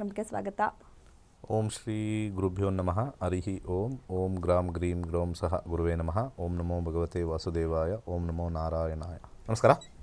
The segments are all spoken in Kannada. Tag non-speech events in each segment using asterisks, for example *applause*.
ನಮಗೆ ಸ್ವಾಗತ. ಓಂ ಶ್ರೀ ಗುರುಭ್ಯೋ ನಮಃ. ಹರಿಹಿ ಓಂ. ಓಂ ಗ್ರಾಂ ಗ್ರೀಂ ಗ್ರೌಂ ಸಹ ಗುರುವೇ ನಮಃ. ಓಂ ನಮೋ ಭಗವತೆ ವಾಸುದೇವಾಯ. ಓಂ ನಮೋ ನಾರಾಯಣಾಯ. ನಮಸ್ಕಾರ.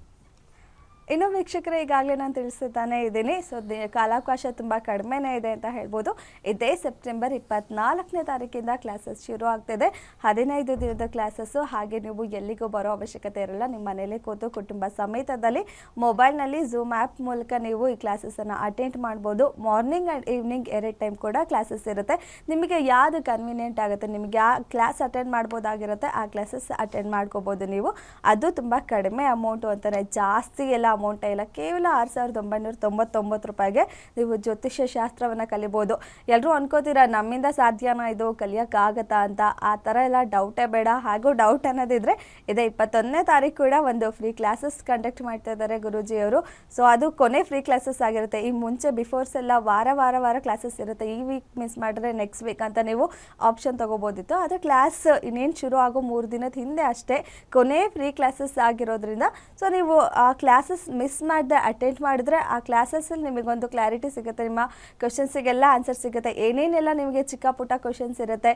ಇನ್ನು ವೀಕ್ಷಕರೇ, ಈಗಾಗಲೇ ನಾನು ತಿಳಿಸುತ್ತಾನೆ ಇದ್ದೀನಿ. ಸೊ ಕಾಲಾವಕಾಶ ತುಂಬ ಕಡಿಮೆನೇ ಇದೆ ಅಂತ ಹೇಳ್ಬೋದು. ಇದೇ ಸೆಪ್ಟೆಂಬರ್ ಇಪ್ಪತ್ನಾಲ್ಕನೇ ತಾರೀಕಿಂದ ಕ್ಲಾಸಸ್ ಶುರು ಆಗ್ತಿದೆ. ಹದಿನೈದು ದಿನದ ಕ್ಲಾಸಸ್ಸು, ಹಾಗೆ ನೀವು ಎಲ್ಲಿಗೂ ಬರೋ ಅವಶ್ಯಕತೆ ಇರಲ್ಲ. ನಿಮ್ಮ ಮನೇಲಿ ಕೂತು ಕುಟುಂಬ ಸಮೇತದಲ್ಲಿ ಮೊಬೈಲ್ನಲ್ಲಿ ಝೂಮ್ ಆ್ಯಪ್ ಮೂಲಕ ನೀವು ಈ ಕ್ಲಾಸಸನ್ನು ಅಟೆಂಡ್ ಮಾಡ್ಬೋದು. ಮಾರ್ನಿಂಗ್ ಆ್ಯಂಡ್ ಈವ್ನಿಂಗ್ ಎರಡು ಟೈಮ್ ಕೂಡ ಕ್ಲಾಸಸ್ ಇರುತ್ತೆ. ನಿಮಗೆ ಯಾವುದು ಕನ್ವೀನಿಯೆಂಟ್ ಆಗುತ್ತೆ, ನಿಮಗೆ ಯಾವ ಕ್ಲಾಸ್ ಅಟೆಂಡ್ ಮಾಡ್ಬೋದಾಗಿರುತ್ತೆ, ಆ ಕ್ಲಾಸಸ್ ಅಟೆಂಡ್ ಮಾಡ್ಕೋಬೋದು ನೀವು. ಅದು ತುಂಬ ಕಡಿಮೆ ಅಮೌಂಟು ಅಂತಾರೆ ಜಾಸ್ತಿ ಎಲ್ಲ ಅಮೌಂಟ್ ಇಲ್ಲ. ಕೇವಲ ಆರು ಸಾವಿರದ ಒಂಬೈನೂರ ತೊಂಬತ್ತೊಂಬತ್ತು ರೂಪಾಯಿಗೆ ನೀವು ಜ್ಯೋತಿಷ್ಯ ಶಾಸ್ತ್ರವನ್ನು ಕಲಿಬೋದು. ಎಲ್ಲರೂ ಅನ್ಕೋತೀರಾ, ನಮ್ಮಿಂದ ಸಾಧ್ಯನಾ ಇದು ಕಲಿಯೋಕ್ಕಾಗತ್ತಾ ಅಂತ? ಆ ಥರ ಎಲ್ಲ ಡೌಟೇ ಬೇಡ. ಹಾಗೂ ಡೌಟ್ ಅನ್ನೋದಿದ್ರೆ ಇದೇ ಇಪ್ಪತ್ತೊಂದನೇ ತಾರೀಕು ಕೂಡ ಒಂದು ಫ್ರೀ ಕ್ಲಾಸಸ್ ಕಂಡಕ್ಟ್ ಮಾಡ್ತಾ ಇದ್ದಾರೆ ಗುರೂಜಿಯವರು ಸೊ ಅದು ಕೊನೆ ಫ್ರೀ ಕ್ಲಾಸಸ್ ಆಗಿರುತ್ತೆ. ಈ ಮುಂಚೆ ಬಿಫೋರ್ಸ್ ಎಲ್ಲ ವಾರ ವಾರ ವಾರ ಕ್ಲಾಸಸ್ ಇರುತ್ತೆ. ಈ ವೀಕ್ ಮಿಸ್ ಮಾಡಿದ್ರೆ ನೆಕ್ಸ್ಟ್ ವೀಕ್ ಅಂತ ನೀವು ಆಪ್ಷನ್ ತೊಗೋಬೋದಿತ್ತು. ಆದರೆ ಕ್ಲಾಸ್ ಇನ್ನೇನು ಶುರು ಆಗೋ ಮೂರು ದಿನದ ಹಿಂದೆ ಅಷ್ಟೇ ಕೊನೆ ಫ್ರೀ ಕ್ಲಾಸಸ್ ಆಗಿರೋದ್ರಿಂದ ಸೊ ನೀವು ಆ ಕ್ಲಾಸಸ್ ಮಿಸ್ ಮಾಡದೆ ಅಟೆಂಡ್ ಮಾಡಿದ್ರೆ ಆ ಕ್ಲಾಸಸ್ಸಲ್ಲಿ ನಿಮಗೊಂದು ಕ್ಲಾರಿಟಿ ಸಿಗುತ್ತೆ. ನಿಮ್ಮ ಕ್ವಶನ್ಸಿಗೆಲ್ಲ ಆನ್ಸರ್ ಸಿಗುತ್ತೆ. ಏನೇನೆಲ್ಲ ನಿಮಗೆ ಚಿಕ್ಕ ಪುಟ್ಟ ಕ್ವಶನ್ಸ್ ಇರುತ್ತೆ?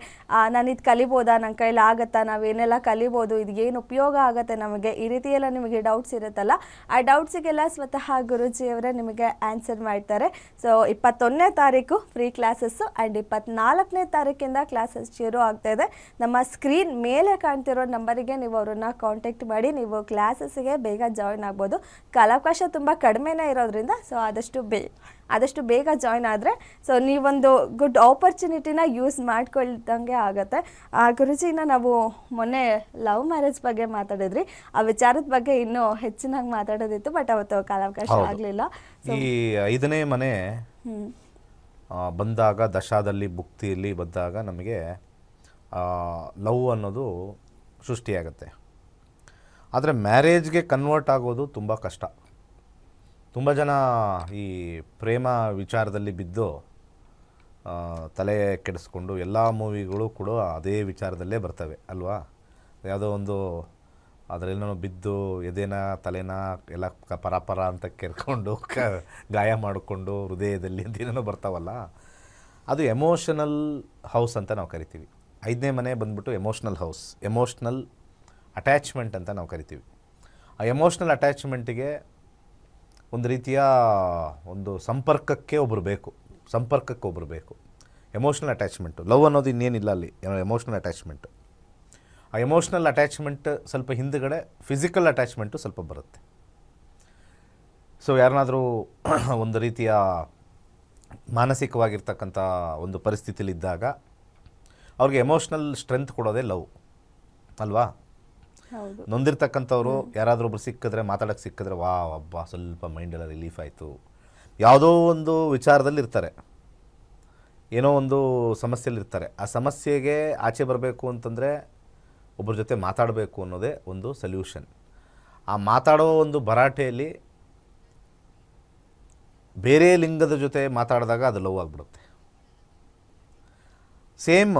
ನಾನು ಇದು ಕಲಿಬೋದಾ? ನನ್ನ ಕೈಲಿ ಆಗುತ್ತಾ? ನಾವೇನೆಲ್ಲ ಕಲಿಬೋದು? ಇದು ಏನು ಉಪಯೋಗ ಆಗುತ್ತೆ ನಮಗೆ? ಈ ರೀತಿ ನಿಮಗೆ ಡೌಟ್ಸ್ ಇರುತ್ತಲ್ಲ, ಆ ಡೌಟ್ಸಿಗೆಲ್ಲ ಸ್ವತಃ ಗುರುಜಿಯವರೇ ನಿಮಗೆ ಆನ್ಸರ್ ಮಾಡ್ತಾರೆ. ಸೊ ಇಪ್ಪತ್ತೊಂದನೇ ತಾರೀಕು ಫ್ರೀ ಕ್ಲಾಸಸ್ಸು ಆ್ಯಂಡ್ ಇಪ್ಪತ್ನಾಲ್ಕನೇ ತಾರೀಕಿಂದ ಕ್ಲಾಸಸ್ ಶುರು ಆಗ್ತಾ ಇದೆ. ನಮ್ಮ ಸ್ಕ್ರೀನ್ ಮೇಲೆ ಕಾಣ್ತಿರೋ ನಂಬರಿಗೆ ನೀವು ಅವರನ್ನು ಕಾಂಟ್ಯಾಕ್ಟ್ ಮಾಡಿ, ನೀವು ಕ್ಲಾಸಸ್ಸಿಗೆ ಬೇಗ ಜಾಯಿನ್ ಆಗ್ಬೋದು. ಕಾಲಾವಕಾಶ ತುಂಬ ಕಡಿಮೆನೇ ಇರೋದ್ರಿಂದ ಸೊ ಆದಷ್ಟು ಬೇ ಆದಷ್ಟು ಬೇಗ ಜಾಯ್ನ್ ಆದರೆ ಸೊ ನೀವೊಂದು ಗುಡ್ ಆಪರ್ಚುನಿಟಿನ ಯೂಸ್ ಮಾಡ್ಕೊಳ್ದಂಗೆ ಆಗುತ್ತೆ. ಆ ಗುರುಜಿನ ನಾವು ಮೊನ್ನೆ ಲವ್ ಮ್ಯಾರೇಜ್ ಬಗ್ಗೆ ಮಾತಾಡಿದ್ರಿ. ಆ ವಿಚಾರದ ಬಗ್ಗೆ ಇನ್ನೂ ಹೆಚ್ಚಿನಾಗಿ ಮಾತಾಡೋದಿತ್ತು ಬಟ್ ಅವತ್ತು ಕಾಲಾವಕಾಶ ಆಗಲಿಲ್ಲ. ಈ ಐದನೇ ಮನೆ ಬಂದಾಗ ದಶಾದಲ್ಲಿ ಭುಕ್ತಿಯಲ್ಲಿ ಬಂದಾಗ ನಮಗೆ ಲವ್ ಅನ್ನೋದು ಸೃಷ್ಟಿಯಾಗುತ್ತೆ. ಆದರೆ ಮ್ಯಾರೇಜ್ಗೆ ಕನ್ವರ್ಟ್ ಆಗೋದು ತುಂಬ ಕಷ್ಟ. ತುಂಬ ಜನ ಈ ಪ್ರೇಮ ವಿಚಾರದಲ್ಲಿ ಬಿದ್ದು ತಲೆ ಕೆಡಿಸ್ಕೊಂಡು ಎಲ್ಲ ಮೂವಿಗಳು ಕೂಡ ಅದೇ ವಿಚಾರದಲ್ಲೇ ಬರ್ತವೆ, ಅಲ್ವಾ? ಯಾವುದೋ ಒಂದು ಅದರಲ್ಲೇನೋ ಬಿದ್ದು, ಎದೆನ, ತಲೆನ ಎಲ್ಲ ಪರಪರ ಪರ ಅಂತ ಕೆರ್ಕೊಂಡು ಕ, ಗಾಯ ಮಾಡಿಕೊಂಡು ಹೃದಯದಲ್ಲಿ ಅಂತ ಏನೇನೋ ಬರ್ತಾವಲ್ಲ, ಅದು ಎಮೋಷನಲ್ ಹೌಸ್ ಅಂತ ನಾವು ಕರಿತೀವಿ. ಐದನೇ ಮನೆ ಬಂದ್ಬಿಟ್ಟು ಎಮೋಷ್ನಲ್ ಹೌಸ್ ಎಮೋಷ್ನಲ್ ಅಟ್ಯಾಚ್ಮೆಂಟ್ ಅಂತ ನಾವು ಕರಿತೀವಿ. ಆ ಎಮೋಷ್ನಲ್ ಅಟ್ಯಾಚ್ಮೆಂಟಿಗೆ ಒಂದು ರೀತಿಯ ಒಂದು ಸಂಪರ್ಕಕ್ಕೆ ಒಬ್ಬರು ಬೇಕು. ಸಂಪರ್ಕಕ್ಕೆ ಒಬ್ಬರು ಬೇಕು. ಎಮೋಷ್ನಲ್ ಅಟ್ಯಾಚ್ಮೆಂಟು ಲವ್ ಅನ್ನೋದು ಇನ್ನೇನಿಲ್ಲ ಅಲ್ಲಿ ಎಮೋಷ್ನಲ್ ಅಟ್ಯಾಚ್ಮೆಂಟು ಆ ಎಮೋಷ್ನಲ್ ಅಟ್ಯಾಚ್ಮೆಂಟ್ ಸ್ವಲ್ಪ ಹಿಂದುಗಡೆ ಫಿಸಿಕಲ್ ಅಟ್ಯಾಚ್ಮೆಂಟು ಸ್ವಲ್ಪ ಬರುತ್ತೆ. ಸೊ ಯಾರನ್ನಾದರೂ *clears throat* ಒಂದು ರೀತಿಯ ಮಾನಸಿಕವಾಗಿರ್ತಕ್ಕಂಥ ಒಂದು ಪರಿಸ್ಥಿತಿಲಿದ್ದಾಗ, ಅವ್ರಿಗೆ ಎಮೋಷ್ನಲ್ ಸ್ಟ್ರೆಂತ್ ಕೊಡೋದೇ ಲವ್ ಅಲ್ವಾ? ನೊಂದಿರ್ತಕ್ಕಂಥವ್ರು ಯಾರಾದರೂ ಒಬ್ರು ಸಿಕ್ಕಿದ್ರೆ ಮಾತಾಡೋಕೆ ಸಿಕ್ಕಿದ್ರೆ ವಾ ಅಬ್ಬಾ ಸ್ವಲ್ಪ ಮೈಂಡೆಲ್ಲ ರಿಲೀಫ್ ಆಯಿತು. ಯಾವುದೋ ಒಂದು ವಿಚಾರದಲ್ಲಿ ಇರ್ತಾರೆ. ಏನೋ ಒಂದು ಸಮಸ್ಯೆಯಲ್ಲಿ ಇರ್ತಾರೆ. ಆ ಸಮಸ್ಯೆಗೆ ಆಚೆ ಬರಬೇಕು ಅಂತಂದರೆ ಒಬ್ಬರ ಜೊತೆ ಮಾತಾಡಬೇಕು ಅನ್ನೋದೇ ಒಂದು ಸೊಲ್ಯೂಷನ್ ಆ ಮಾತಾಡೋ ಒಂದು ಭರಾಟೆಯಲ್ಲಿ ಬೇರೆ ಲಿಂಗದ ಜೊತೆ ಮಾತಾಡಿದಾಗ ಅದು ಲವ್ ಆಗಿಬಿಡುತ್ತೆ. ಸೇಮ್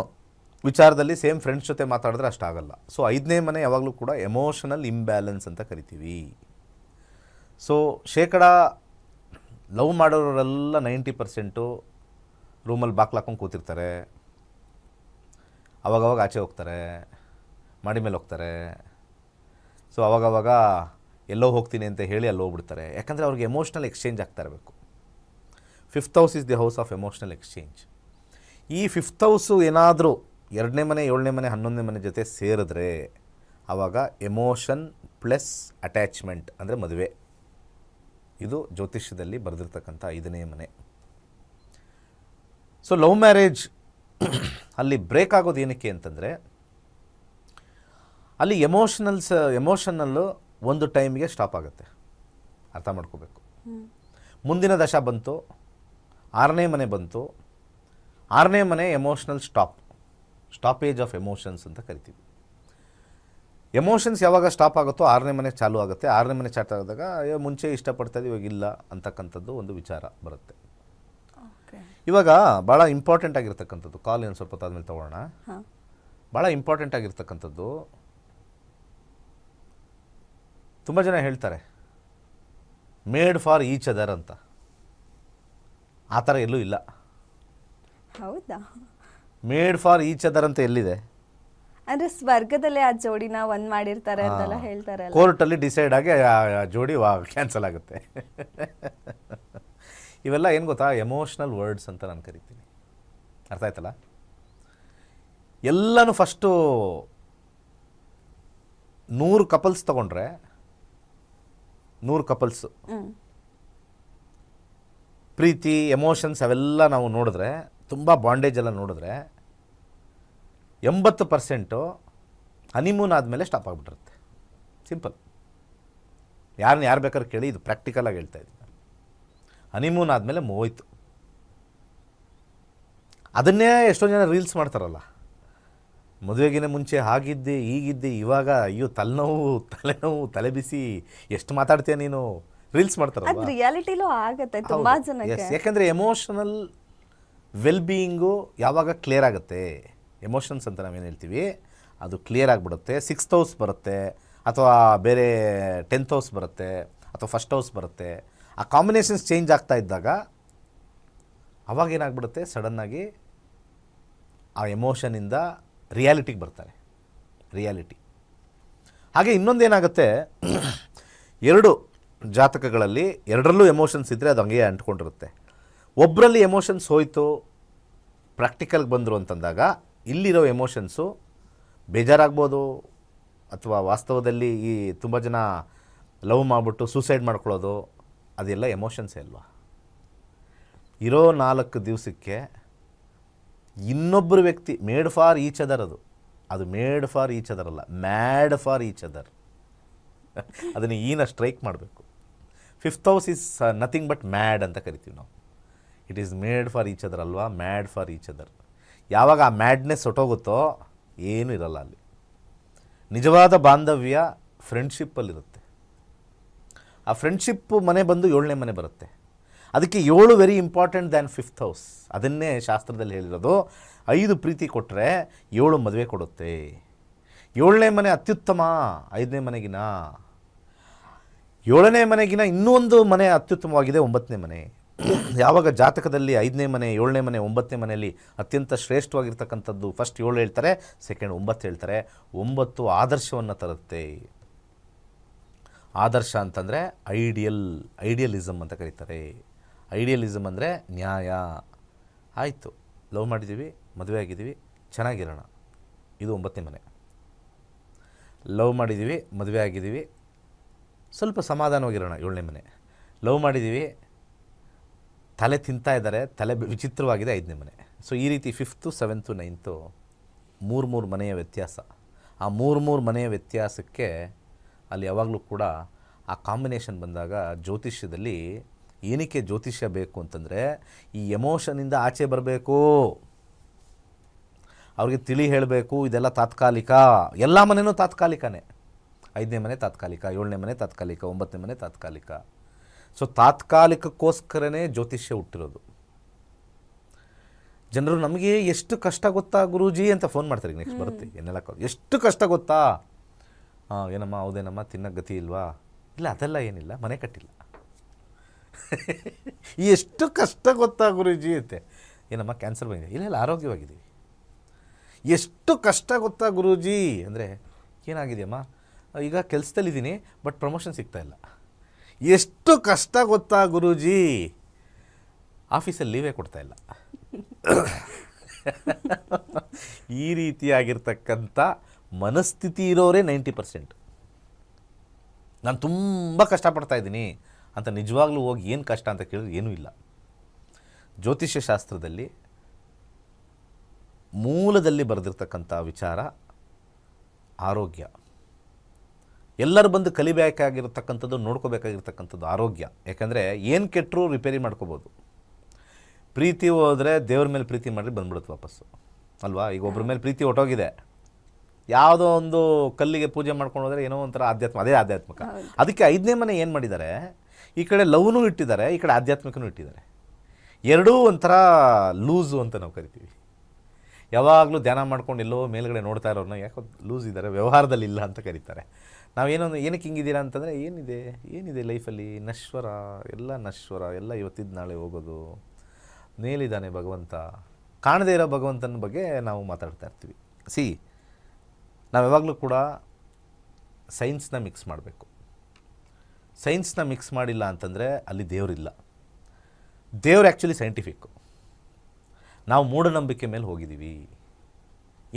ವಿಚಾರದಲ್ಲಿ ಸೇಮ್ ಫ್ರೆಂಡ್ಸ್ ಜೊತೆ ಮಾತಾಡಿದ್ರೆ ಅಷ್ಟಾಗಲ್ಲ. ಸೊ ಐದನೇ ಮನೆ ಯಾವಾಗಲೂ ಕೂಡ ಎಮೋಷನಲ್ ಇಂಬ್ಯಾಲೆನ್ಸ್ ಅಂತ ಕರಿತೀವಿ. ಸೊ ಶೇಕಡ ಲವ್ ಮಾಡೋರೆಲ್ಲ ನೈಂಟಿ ಪರ್ಸೆಂಟು ರೂಮಲ್ಲಿ ಬಾಕ್ಲಾಕೊಂಡು ಕೂತಿರ್ತಾರೆ. ಅವಾಗವಾಗ ಆಚೆ ಹೋಗ್ತಾರೆ, ಮಾಡಿ ಮೇಲೆ ಹೋಗ್ತಾರೆ. ಸೊ ಅವಾಗವಾಗ ಎಲ್ಲೋ ಹೋಗ್ತೀನಿ ಅಂತ ಹೇಳಿ ಅಲ್ಲಿ ಹೋಗ್ಬಿಡ್ತಾರೆ. ಯಾಕಂದರೆ ಅವ್ರಿಗೆ ಎಮೋಷ್ನಲ್ ಎಕ್ಸ್ಚೇಂಜ್ ಆಗ್ತಾ ಇರಬೇಕು. Fifth house is the house of emotional exchange ಈ ಫಿಫ್ತ್ ಹೌಸು ಏನಾದರೂ ಎರಡನೇ ಮನೆ, ಏಳನೇ ಮನೆ, ಹನ್ನೊಂದನೇ ಮನೆ ಜೊತೆ ಸೇರಿದ್ರೆ ಆವಾಗ ಎಮೋಷನ್ ಪ್ಲಸ್ ಅಟ್ಯಾಚ್ಮೆಂಟ್ ಅಂದರೆ ಮದುವೆ. ಇದು ಜ್ಯೋತಿಷ್ಯದಲ್ಲಿ ಬರೆದಿರ್ತಕ್ಕಂಥ ಐದನೇ ಮನೆ. ಸೊ ಲವ್ ಮ್ಯಾರೇಜ್ ಅಲ್ಲಿ ಬ್ರೇಕ್ ಆಗೋದು ಏನಕ್ಕೆ ಅಂತಂದರೆ, ಅಲ್ಲಿ ಎಮೋಷನಲ್ಸ್ ಎಮೋಷನಲ್ಲು ಒಂದು ಟೈಮ್ಗೆ ಸ್ಟಾಪ್ ಆಗುತ್ತೆ. ಅರ್ಥ ಮಾಡ್ಕೋಬೇಕು. ಮುಂದಿನ ದಶ ಬಂತು, ಆರನೇ ಮನೆ ಬಂತು, ಆರನೇ ಮನೆ emotional stop stoppage of emotions ಅಂತ ಕರಿತೀವಿ. ಎಮೋಷನ್ಸ್ ಯಾವಾಗ ಸ್ಟಾಪ್ ಆಗುತ್ತೋ ಆರನೇ ಮನೆ ಚಾಲು ಆಗುತ್ತೆ. ಆರನೇ ಮನೆ ಚಾಟ್ ಆದಾಗ ಮುಂಚೆ ಇಷ್ಟಪಡ್ತಾ ಇವಾಗ ಇಲ್ಲ ಅಂತಕ್ಕಂಥದ್ದು ಒಂದು ವಿಚಾರ ಬರುತ್ತೆ. ಇವಾಗ ಭಾಳ ಇಂಪಾರ್ಟೆಂಟ್ ಆಗಿರ್ತಕ್ಕಂಥದ್ದು ಕಾಲ್ ಏನು ಸ್ವಲ್ಪ ಹೊತ್ತಾದ್ಮೇಲೆ ತೊಗೊಳ್ಳೋಣ. ಭಾಳ ಇಂಪಾರ್ಟೆಂಟ್ ಆಗಿರ್ತಕ್ಕಂಥದ್ದು ತುಂಬ ಜನ ಹೇಳ್ತಾರೆ ಮೇಡ್ ಫಾರ್ ಈಚ್ ಅದರ್ ಅಂತ. ಆ ಥರ ಎಲ್ಲೂ ಇಲ್ಲ. ಹೌದಾ? ಮೇಡ್ ಫಾರ್ ಈಚ್ ಅದರ್ ಅಂತ ಎಲ್ಲಿದೆ? ಅಂದ್ರೆ ಸ್ವರ್ಗದಲ್ಲೇ ಆ ಜೋಡಿನ ಒಂದ್ ಮಾಡಿರ್ತಾರೆ ಅಂತೆಲ್ಲ ಹೇಳ್ತಾರಲ್ಲ. ಕೋರ್ಟಲ್ಲಿ ಡಿಸೈಡ್ ಆಗಿ ಆ ಆ ಜೋಡಿ ವಾ ಕ್ಯಾನ್ಸಲ್ ಆಗುತ್ತೆ. ಇವೆಲ್ಲ ಏನು ಗೊತ್ತಾ? ಎಮೋಷ್ನಲ್ ವರ್ಡ್ಸ್ ಅಂತ ನಾನು ಕರಿತೀನಿ. ಅರ್ಥ ಆಯ್ತಲ್ಲ? ಎಲ್ಲನೂ ಫಸ್ಟು ನೂರು ಕಪಲ್ಸ್ ತಗೊಂಡ್ರೆ ನೂರು ಕಪಲ್ಸು ಪ್ರೀತಿ ಎಮೋಷನ್ಸ್ ಅವೆಲ್ಲ ನಾವು ನೋಡಿದ್ರೆ ತುಂಬ ಬಾಂಡೇಜ್ ಎಲ್ಲ ನೋಡಿದ್ರೆ ಎಂಬತ್ತು ಪರ್ಸೆಂಟು ಹನಿಮೂನ್ ಆದಮೇಲೆ ಸ್ಟಾಪ್ ಆಗಿಬಿಟ್ಟಿರುತ್ತೆ. ಸಿಂಪಲ್ ಯಾರನ್ನ ಯಾರು ಬೇಕಾದ್ರೆ ಕೇಳಿ ಇದು ಪ್ರಾಕ್ಟಿಕಲಾಗಿ ಹೇಳ್ತಾ ಇದ್ದೀನಿ. ಹನಿಮೂನ್ ಆದಮೇಲೆ ಹೋಯ್ತು ಅದನ್ನೇ ಎಷ್ಟೋ ಜನ ರೀಲ್ಸ್ ಮಾಡ್ತಾರಲ್ಲ. ಮದುವೆಗಿನ ಮುಂಚೆ ಹಾಗಿದ್ದೆ ಹೀಗಿದ್ದೆ ಇವಾಗ ಅಯ್ಯೋ ತಲೆನೋವು ತಲೆನೋವು ತಲೆ ಬಿಸಿ ಎಷ್ಟು ಮಾತಾಡ್ತೀಯ ನೀನು? ರೀಲ್ಸ್ ಮಾಡ್ತಾರಲ್ಲ ಯಾಕಂದ್ರೆ ಎಮೋಷನಲ್ ವೆಲ್ ಬೀಯಿಂಗು ಯಾವಾಗ ಕ್ಲಿಯರ್ ಆಗುತ್ತೆ? ಎಮೋಷನ್ಸ್ ಅಂತ ನಾವೇನು ಹೇಳ್ತೀವಿ? ಅದು ಕ್ಲಿಯರ್ ಆಗಿಬಿಡುತ್ತೆ. ಸಿಕ್ಸ್ತ್ ಹೌಸ್ ಬರುತ್ತೆ. ಅಥವಾ ಬೇರೆ ಟೆಂತ್ ಹೌಸ್ ಬರುತ್ತೆ. ಅಥವಾ ಫಸ್ಟ್ ಹೌಸ್ ಬರುತ್ತೆ. ಆ ಕಾಂಬಿನೇಷನ್ಸ್ ಚೇಂಜ್ ಆಗ್ತಾ ಇದ್ದಾಗ ಅವಾಗ ಏನಾಗ್ಬಿಡುತ್ತೆ? ಸಡನ್ನಾಗಿ ಆ ಎಮೋಷನಿಂದ ರಿಯಾಲಿಟಿಗೆ ಬರ್ತಾರೆ. ರಿಯಾಲಿಟಿ ಹಾಗೆ ಇನ್ನೊಂದು ಏನಾಗುತ್ತೆ? ಎರಡು ಜಾತಕಗಳಲ್ಲಿ ಎರಡರಲ್ಲೂ ಎಮೋಷನ್ಸ್ ಇದ್ದರೆ ಅದು ಹಂಗೆ ಅಂಟ್ಕೊಂಡಿರುತ್ತೆ. ಒಬ್ಬರಲ್ಲಿ ಎಮೋಷನ್ಸ್ ಹೋಯಿತು ಪ್ರಾಕ್ಟಿಕಲ್ಗೆ ಬಂದರು ಅಂತಂದಾಗ ಇಲ್ಲಿರೋ ಎಮೋಷನ್ಸು ಬೇಜಾರಾಗ್ಬೋದು, ಅಥವಾ ವಾಸ್ತವದಲ್ಲಿ ಈ ತುಂಬ ಜನ ಲವ್ ಮಾಡಿಬಿಟ್ಟು ಸೂಸೈಡ್ ಮಾಡ್ಕೊಳ್ಳೋದು, ಅದೆಲ್ಲ ಎಮೋಷನ್ಸೇ ಅಲ್ವಾ? ಇರೋ ನಾಲ್ಕು ದಿವಸಕ್ಕೆ ಇನ್ನೊಬ್ಬರು ವ್ಯಕ್ತಿ ಮೇಡ್ ಫಾರ್ ಈಚ್ ಅದರ್ ಅದು. ಅದು ಮೇಡ್ ಫಾರ್ ಈಚ್ ಅದರ್ ಅಲ್ಲ ಮ್ಯಾಡ್ ಫಾರ್ ಈಚ್ ಅದರ್ ಅದನ್ನು ಈನ ಸ್ಟ್ರೈಕ್ ಮಾಡಬೇಕು. Fifth house is nothing but mad ಅಂತ ಕರಿತೀವಿ ನಾವು. It is made for each other ಅಲ್ವಾ? ಮ್ಯಾಡ್ ಫಾರ್ ಈಚ್ ಅದರ್ ಯಾವಾಗ ಆ ಮ್ಯಾಡ್ನೆಸ್ ಹೊಟ್ಟೋಗುತ್ತೋ ಏನೂ ಇರಲ್ಲ ಅಲ್ಲಿ. ನಿಜವಾದ ಬಾಂಧವ್ಯ ಫ್ರೆಂಡ್ಶಿಪ್ಪಲ್ಲಿರುತ್ತೆ ಆ ಫ್ರೆಂಡ್ಶಿಪ್ಪು ಮನೆ ಬಂದು ಏಳನೇ ಮನೆ ಬರುತ್ತೆ. ಅದಕ್ಕೆ ಏಳು very important than fifth house ಅದನ್ನೇ ಶಾಸ್ತ್ರದಲ್ಲಿ ಹೇಳಿರೋದು. ಐದು ಪ್ರೀತಿ ಕೊಟ್ಟರೆ ಏಳು ಮದುವೆ ಕೊಡುತ್ತೆ. ಏಳನೇ ಮನೆ ಅತ್ಯುತ್ತಮ, ಐದನೇ ಮನೆಗಿನ. ಏಳನೇ ಮನೆಗಿನ ಇನ್ನೂ ಒಂದು ಮನೆ ಅತ್ಯುತ್ತಮವಾಗಿದೆ, ಒಂಬತ್ತನೇ ಮನೆ. *clears throat* ಯಾವಾಗ ಜಾತಕದಲ್ಲಿ ಐದನೇ ಮನೆ, ಏಳನೇ ಮನೆ, ಒಂಬತ್ತನೇ ಮನೆಯಲ್ಲಿ ಅತ್ಯಂತ ಶ್ರೇಷ್ಠವಾಗಿರ್ತಕ್ಕಂಥದ್ದು ಫಸ್ಟ್ ಏಳು ಹೇಳ್ತಾರೆ ಸೆಕೆಂಡ್ ಒಂಬತ್ತು ಹೇಳ್ತಾರೆ. ಒಂಬತ್ತು ಆದರ್ಶವನ್ನು ತರುತ್ತೆ. ಆದರ್ಶ ಅಂತಂದರೆ ಐಡಿಯಲ್ ಐಡಿಯಲಿಸಮ್ ಅಂತ ಕರೀತಾರೆ. ಐಡಿಯಲಿಸಮ್ ಅಂದರೆ ನ್ಯಾಯ. ಆಯಿತು. ಲವ್ ಮಾಡಿದ್ದೀವಿ ಮದುವೆ ಆಗಿದ್ದೀವಿ ಚೆನ್ನಾಗಿರೋಣ. ಇದು ಒಂಬತ್ತನೇ ಮನೆ. ಲವ್ ಮಾಡಿದ್ದೀವಿ ಮದುವೆ ಆಗಿದ್ದೀವಿ ಸ್ವಲ್ಪ ಸಮಾಧಾನವಾಗಿರೋಣ ಏಳನೇ ಮನೆ. ಲವ್ ಮಾಡಿದ್ದೀವಿ ತಲೆ ತಿಂತಾ ಇದ್ದಾರೆ, ತಲೆ ವಿಚಿತ್ರವಾಗಿದೆ ಐದನೇ ಮನೆ. ಸೊ ಈ ರೀತಿ ಫಿಫ್ತು ಸೆವೆಂತು ನೈನ್ತು ಮೂರು ಮೂರು ಮನೆಯ ವ್ಯತ್ಯಾಸ. ಆ ಮೂರು ಮೂರು ಮನೆಯ ವ್ಯತ್ಯಾಸಕ್ಕೆ ಅಲ್ಲಿ ಯಾವಾಗಲೂ ಕೂಡ ಆ ಕಾಂಬಿನೇಷನ್ ಬಂದಾಗ ಜ್ಯೋತಿಷ್ಯದಲ್ಲಿ ಏನಕ್ಕೆ ಜ್ಯೋತಿಷ್ಯ ಬೇಕು ಅಂತಂದರೆ ಈ ಎಮೋಷನಿಂದ ಆಚೆ ಬರಬೇಕು. ಅವ್ರಿಗೆ ತಿಳಿ ಹೇಳಬೇಕು, ಇದೆಲ್ಲ ತಾತ್ಕಾಲಿಕ. ಎಲ್ಲ ಮನೆಯೂ ತಾತ್ಕಾಲಿಕನೇ. ಐದನೇ ಮನೆ ತಾತ್ಕಾಲಿಕ, ಏಳನೇ ಮನೆ ತಾತ್ಕಾಲಿಕ, ಒಂಬತ್ತನೇ ಮನೆ ತಾತ್ಕಾಲಿಕ. ಸೊ ತಾತ್ಕಾಲಿಕಕ್ಕೋಸ್ಕರನೇ ಜ್ಯೋತಿಷ್ಯ ಹುಟ್ಟಿರೋದು. ಜನರು ನಮಗೆ ಎಷ್ಟು ಕಷ್ಟ ಗೊತ್ತಾ ಗುರೂಜಿ ಅಂತ ಫೋನ್ ಮಾಡ್ತಾರೆ ನೆಕ್ಸ್ಟ್ ಬರುತ್ತೆ ಏನೆಲ್ಲ ಎಷ್ಟು ಕಷ್ಟ ಗೊತ್ತಾ? ಹಾಂ ಏನಮ್ಮ ಹೌದೇನಮ್ಮ ತಿನ್ನೋ ಗತಿ ಇಲ್ವಾ? ಇಲ್ಲ ಅದೆಲ್ಲ ಏನಿಲ್ಲ ಮನೆ ಕಟ್ಟಿಲ್ಲ. *laughs* ಎಷ್ಟು ಕಷ್ಟ ಗೊತ್ತಾ ಗುರೂಜಿ ಅಂತೆ. ಏನಮ್ಮ ಕ್ಯಾನ್ಸರ್ ಬಂದಿದೆ. ಇಲ್ಲ ಇಲ್ಲ ಆರೋಗ್ಯವಾಗಿದ್ದೀವಿ. ಎಷ್ಟು ಕಷ್ಟ ಗೊತ್ತಾ ಗುರೂಜಿ? ಅಂದರೆ ಏನಾಗಿದೆಯಮ್ಮ? ಈಗ ಕೆಲಸದಲ್ಲಿದ್ದೀನಿ ಬಟ್ ಪ್ರಮೋಷನ್ ಸಿಗ್ತಾ ಇಲ್ಲ. ಎಷ್ಟು ಕಷ್ಟ ಗೊತ್ತಾ ಗುರೂಜಿ? ಆಫೀಸಲ್ಲಿ ಲೀವೇ ಕೊಡ್ತಾ ಇಲ್ಲ. ಈ ರೀತಿಯಾಗಿರ್ತಕ್ಕಂಥ ಮನಸ್ಥಿತಿ ಇರೋರೇ ನೈಂಟಿ ಪರ್ಸೆಂಟ್. ನಾನು ತುಂಬ ಕಷ್ಟಪಡ್ತಾ ಇದ್ದೀನಿ ಅಂತ ನಿಜವಾಗ್ಲೂ ಹೋಗಿ ಏನು ಕಷ್ಟ ಅಂತ ಕೇಳಿದ್ರೆ ಏನೂ ಇಲ್ಲ. ಜ್ಯೋತಿಷ್ಯ ಶಾಸ್ತ್ರದಲ್ಲಿ ಮೂಲದಲ್ಲಿ ಬರೆದಿರ್ತಕ್ಕಂಥ ವಿಚಾರ ಆರೋಗ್ಯ. ಎಲ್ಲರೂ ಬಂದು ಕಲಿಬೇಕಾಗಿರ್ತಕ್ಕಂಥದ್ದು ನೋಡ್ಕೋಬೇಕಾಗಿರ್ತಕ್ಕಂಥದ್ದು ಆರೋಗ್ಯ. ಯಾಕಂದರೆ ಏನು ಕೆಟ್ಟರೂ ರಿಪೇರಿ ಮಾಡ್ಕೋಬೋದು. ಪ್ರೀತಿ ಹೋದರೆ ದೇವ್ರ ಮೇಲೆ ಪ್ರೀತಿ ಮಾಡಿ ಬಂದ್ಬಿಡುತ್ತೆ ವಾಪಸ್ಸು ಅಲ್ವಾ? ಈಗ ಒಬ್ಬರ ಮೇಲೆ ಪ್ರೀತಿ ಹೊಟ್ಟೋಗಿದೆ ಯಾವುದೋ ಒಂದು ಕಲ್ಲಿಗೆ ಪೂಜೆ ಮಾಡ್ಕೊಂಡು ಹೋದರೆ ಏನೋ ಒಂಥರ ಆಧ್ಯಾತ್ಮ ಅದೇ ಆಧ್ಯಾತ್ಮಿಕ. ಅದಕ್ಕೆ ಐದನೇ ಮನೆ ಏನು ಮಾಡಿದ್ದಾರೆ? ಈ ಕಡೆ ಲವ್ನೂ ಇಟ್ಟಿದ್ದಾರೆ ಈ ಕಡೆ ಆಧ್ಯಾತ್ಮಿಕನೂ ಇಟ್ಟಿದ್ದಾರೆ. ಎರಡೂ ಒಂಥರ ಲೂಸು ಅಂತ ನಾವು ಕರಿತೀವಿ. ಯಾವಾಗಲೂ ಧ್ಯಾನ ಮಾಡ್ಕೊಂಡು ಎಲ್ಲೋ ಮೇಲುಗಡೆ ನೋಡ್ತಾ ಇರೋರನ್ನ ಯಾಕೋ ಲೂಸ್ ಇದ್ದಾರೆ, ವ್ಯವಹಾರದಲ್ಲಿ ಇಲ್ಲ ಅಂತ ಕರೀತಾರೆ. ನಾವೇನೊಂದು ಏನಕ್ಕೆ ಹಿಂಗಿದ್ದೀರಾ ಅಂತಂದರೆ, ಏನಿದೆ ಏನಿದೆ ಲೈಫಲ್ಲಿ? ನಶ್ವರ, ಎಲ್ಲ ನಶ್ವರ, ಎಲ್ಲ ಇವತ್ತಿದ್ದು ನಾಳೆ ಹೋಗೋದು. ಮೇಲಿದ್ದಾನೆ ಭಗವಂತ. ಕಾಣದೇ ಇರೋ ಭಗವಂತನ ಬಗ್ಗೆ ನಾವು ಮಾತಾಡ್ತಾ ಇರ್ತೀವಿ. ಸಿ, ನಾವು ಯಾವಾಗಲೂ ಕೂಡ ಸೈನ್ಸ್ನ ಮಿಕ್ಸ್ ಮಾಡಬೇಕು. ಸೈನ್ಸ್ನ ಮಿಕ್ಸ್ ಮಾಡಿಲ್ಲ ಅಂತಂದರೆ ಅಲ್ಲಿ ದೇವರಿಲ್ಲ. ದೇವ್ರು ಆ್ಯಕ್ಚುಲಿ ಸೈಂಟಿಫಿಕ್ಕು ನಾವು ಮೂಢನಂಬಿಕೆ ಮೇಲೆ ಹೋಗಿದ್ದೀವಿ.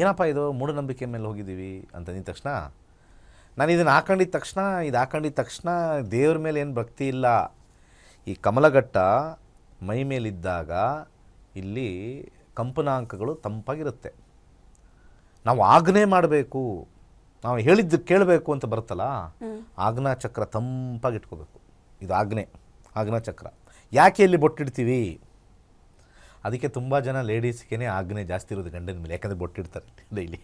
ಏನಪ್ಪ ಇದು? ಮೂಢನಂಬಿಕೆ ಮೇಲೆ ಹೋಗಿದ್ದೀವಿ ಅಂತಂದಿದ ತಕ್ಷಣ ನಾನು ಇದನ್ನು ಹಾಕೊಂಡಿದ ತಕ್ಷಣ ಇದು ಹಾಕೊಂಡಿದ ತಕ್ಷಣ ದೇವ್ರ ಮೇಲೆ ಏನು ಭಕ್ತಿ ಇಲ್ಲ. ಈ ಕಮಲಘಟ್ಟ ಮೈ ಮೇಲಿದ್ದಾಗ ಇಲ್ಲಿ ಕಂಪನಾಂಕಗಳು ತಂಪಾಗಿರುತ್ತೆ. ನಾವು ಆಜ್ಞೆ ಮಾಡಬೇಕು. ನಾವು ಹೇಳಿದ್ದು ಕೇಳಬೇಕು ಅಂತ ಬರುತ್ತಲ್ಲ ಆಜ್ಞಾ ಚಕ್ರ ತಂಪಾಗಿ ಇಟ್ಕೋಬೇಕು. ಇದು ಆಗ್ನೇ ಆಗ್ನಾ ಚಕ್ರ. ಯಾಕೆ ಇಲ್ಲಿ ಬೊಟ್ಟಿಡ್ತೀವಿ? ಅದಕ್ಕೆ ತುಂಬ ಜನ ಲೇಡೀಸ್ಗೆ ಆಜ್ಞೆ ಜಾಸ್ತಿ ಇರೋದು ಗಂಡನ ಮೇಲೆ, ಯಾಕಂದರೆ ಬೊಟ್ಟಿಡ್ತಾರೆ ಡೈಲಿ.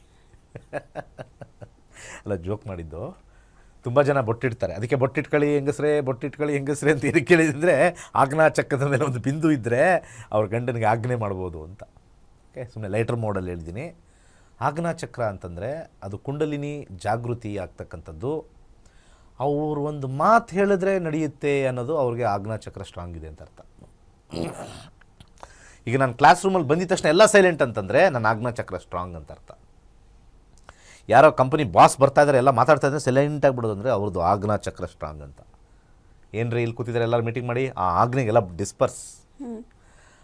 ಅಲ್ಲ ಜೋಕ್ ಮಾಡಿದ್ದು. ತುಂಬ ಜನ ಬೊಟ್ಟಿಡ್ತಾರೆ. ಅದಕ್ಕೆ ಬೊಟ್ಟಿಟ್ಕೊಳ್ಳಿ ಹೆಂಗಸ್ರೆ ಬೊಟ್ಟಿಟ್ಕೊಳ್ಳಿ ಹೆಂಗಸ್ರೆ ಅಂತ ಏನು ಕೇಳಿದ್ರೆ ಆಜ್ಞಾ ಚಕ್ರದ ಮೇಲೆ ಒಂದು ಬಿಂದು ಇದ್ದರೆ ಅವ್ರ ಗಂಡನಿಗೆ ಆಜ್ಞೆ ಮಾಡ್ಬೋದು ಅಂತ. ಓಕೆ ಸುಮ್ಮನೆ ಲೈಟರ್ ಮೋಡಲ್ಲಿ ಹೇಳ್ತೀನಿ ಆಜ್ಞಾ ಚಕ್ರ ಅಂತಂದರೆ ಅದು ಕುಂಡಲಿನಿ ಜಾಗೃತಿ ಆಗ್ತಕ್ಕಂಥದ್ದು. ಅವ್ರು ಒಂದು ಮಾತು ಹೇಳಿದ್ರೆ ನಡೆಯುತ್ತೆ ಅನ್ನೋದು ಅವ್ರಿಗೆ ಆಜ್ಞಾ ಚಕ್ರ ಸ್ಟ್ರಾಂಗ್ ಇದೆ ಅಂತ ಅರ್ಥ. ಈಗ ನಾನು ಕ್ಲಾಸ್ ರೂಮಲ್ಲಿ ಬಂದಿದ ತಕ್ಷಣ ಎಲ್ಲ ಸೈಲೆಂಟ್ ಅಂತಂದರೆ ನನ್ನ ಆಗ್ನ ಚಕ್ರ ಸ್ಟ್ರಾಂಗ್ ಅಂತ ಅರ್ಥ. ಯಾರೋ ಕಂಪನಿ ಬಾಸ್ ಬರ್ತಾ ಇದ್ದಾರೆ ಎಲ್ಲ ಮಾತಾಡ್ತಾ ಇದ್ದಾರೆ ಸೈಲೆಂಟ್ ಆಗಿಬಿಡೋದು ಅಂದರೆ ಅವ್ರದ್ದು ಆಜ್ಞಾ ಚಕ್ರ ಸ್ಟ್ರಾಂಗ್ ಅಂತ. ಏನ್ರಿ ಇಲ್ಲಿ ಕೂತಿದ್ದಾರೆ ಎಲ್ಲರೂ ಮೀಟಿಂಗ್ ಮಾಡಿ, ಆ ಆಜ್ಞೆಗೆಲ್ಲ ಡಿಸ್ಪರ್ಸ್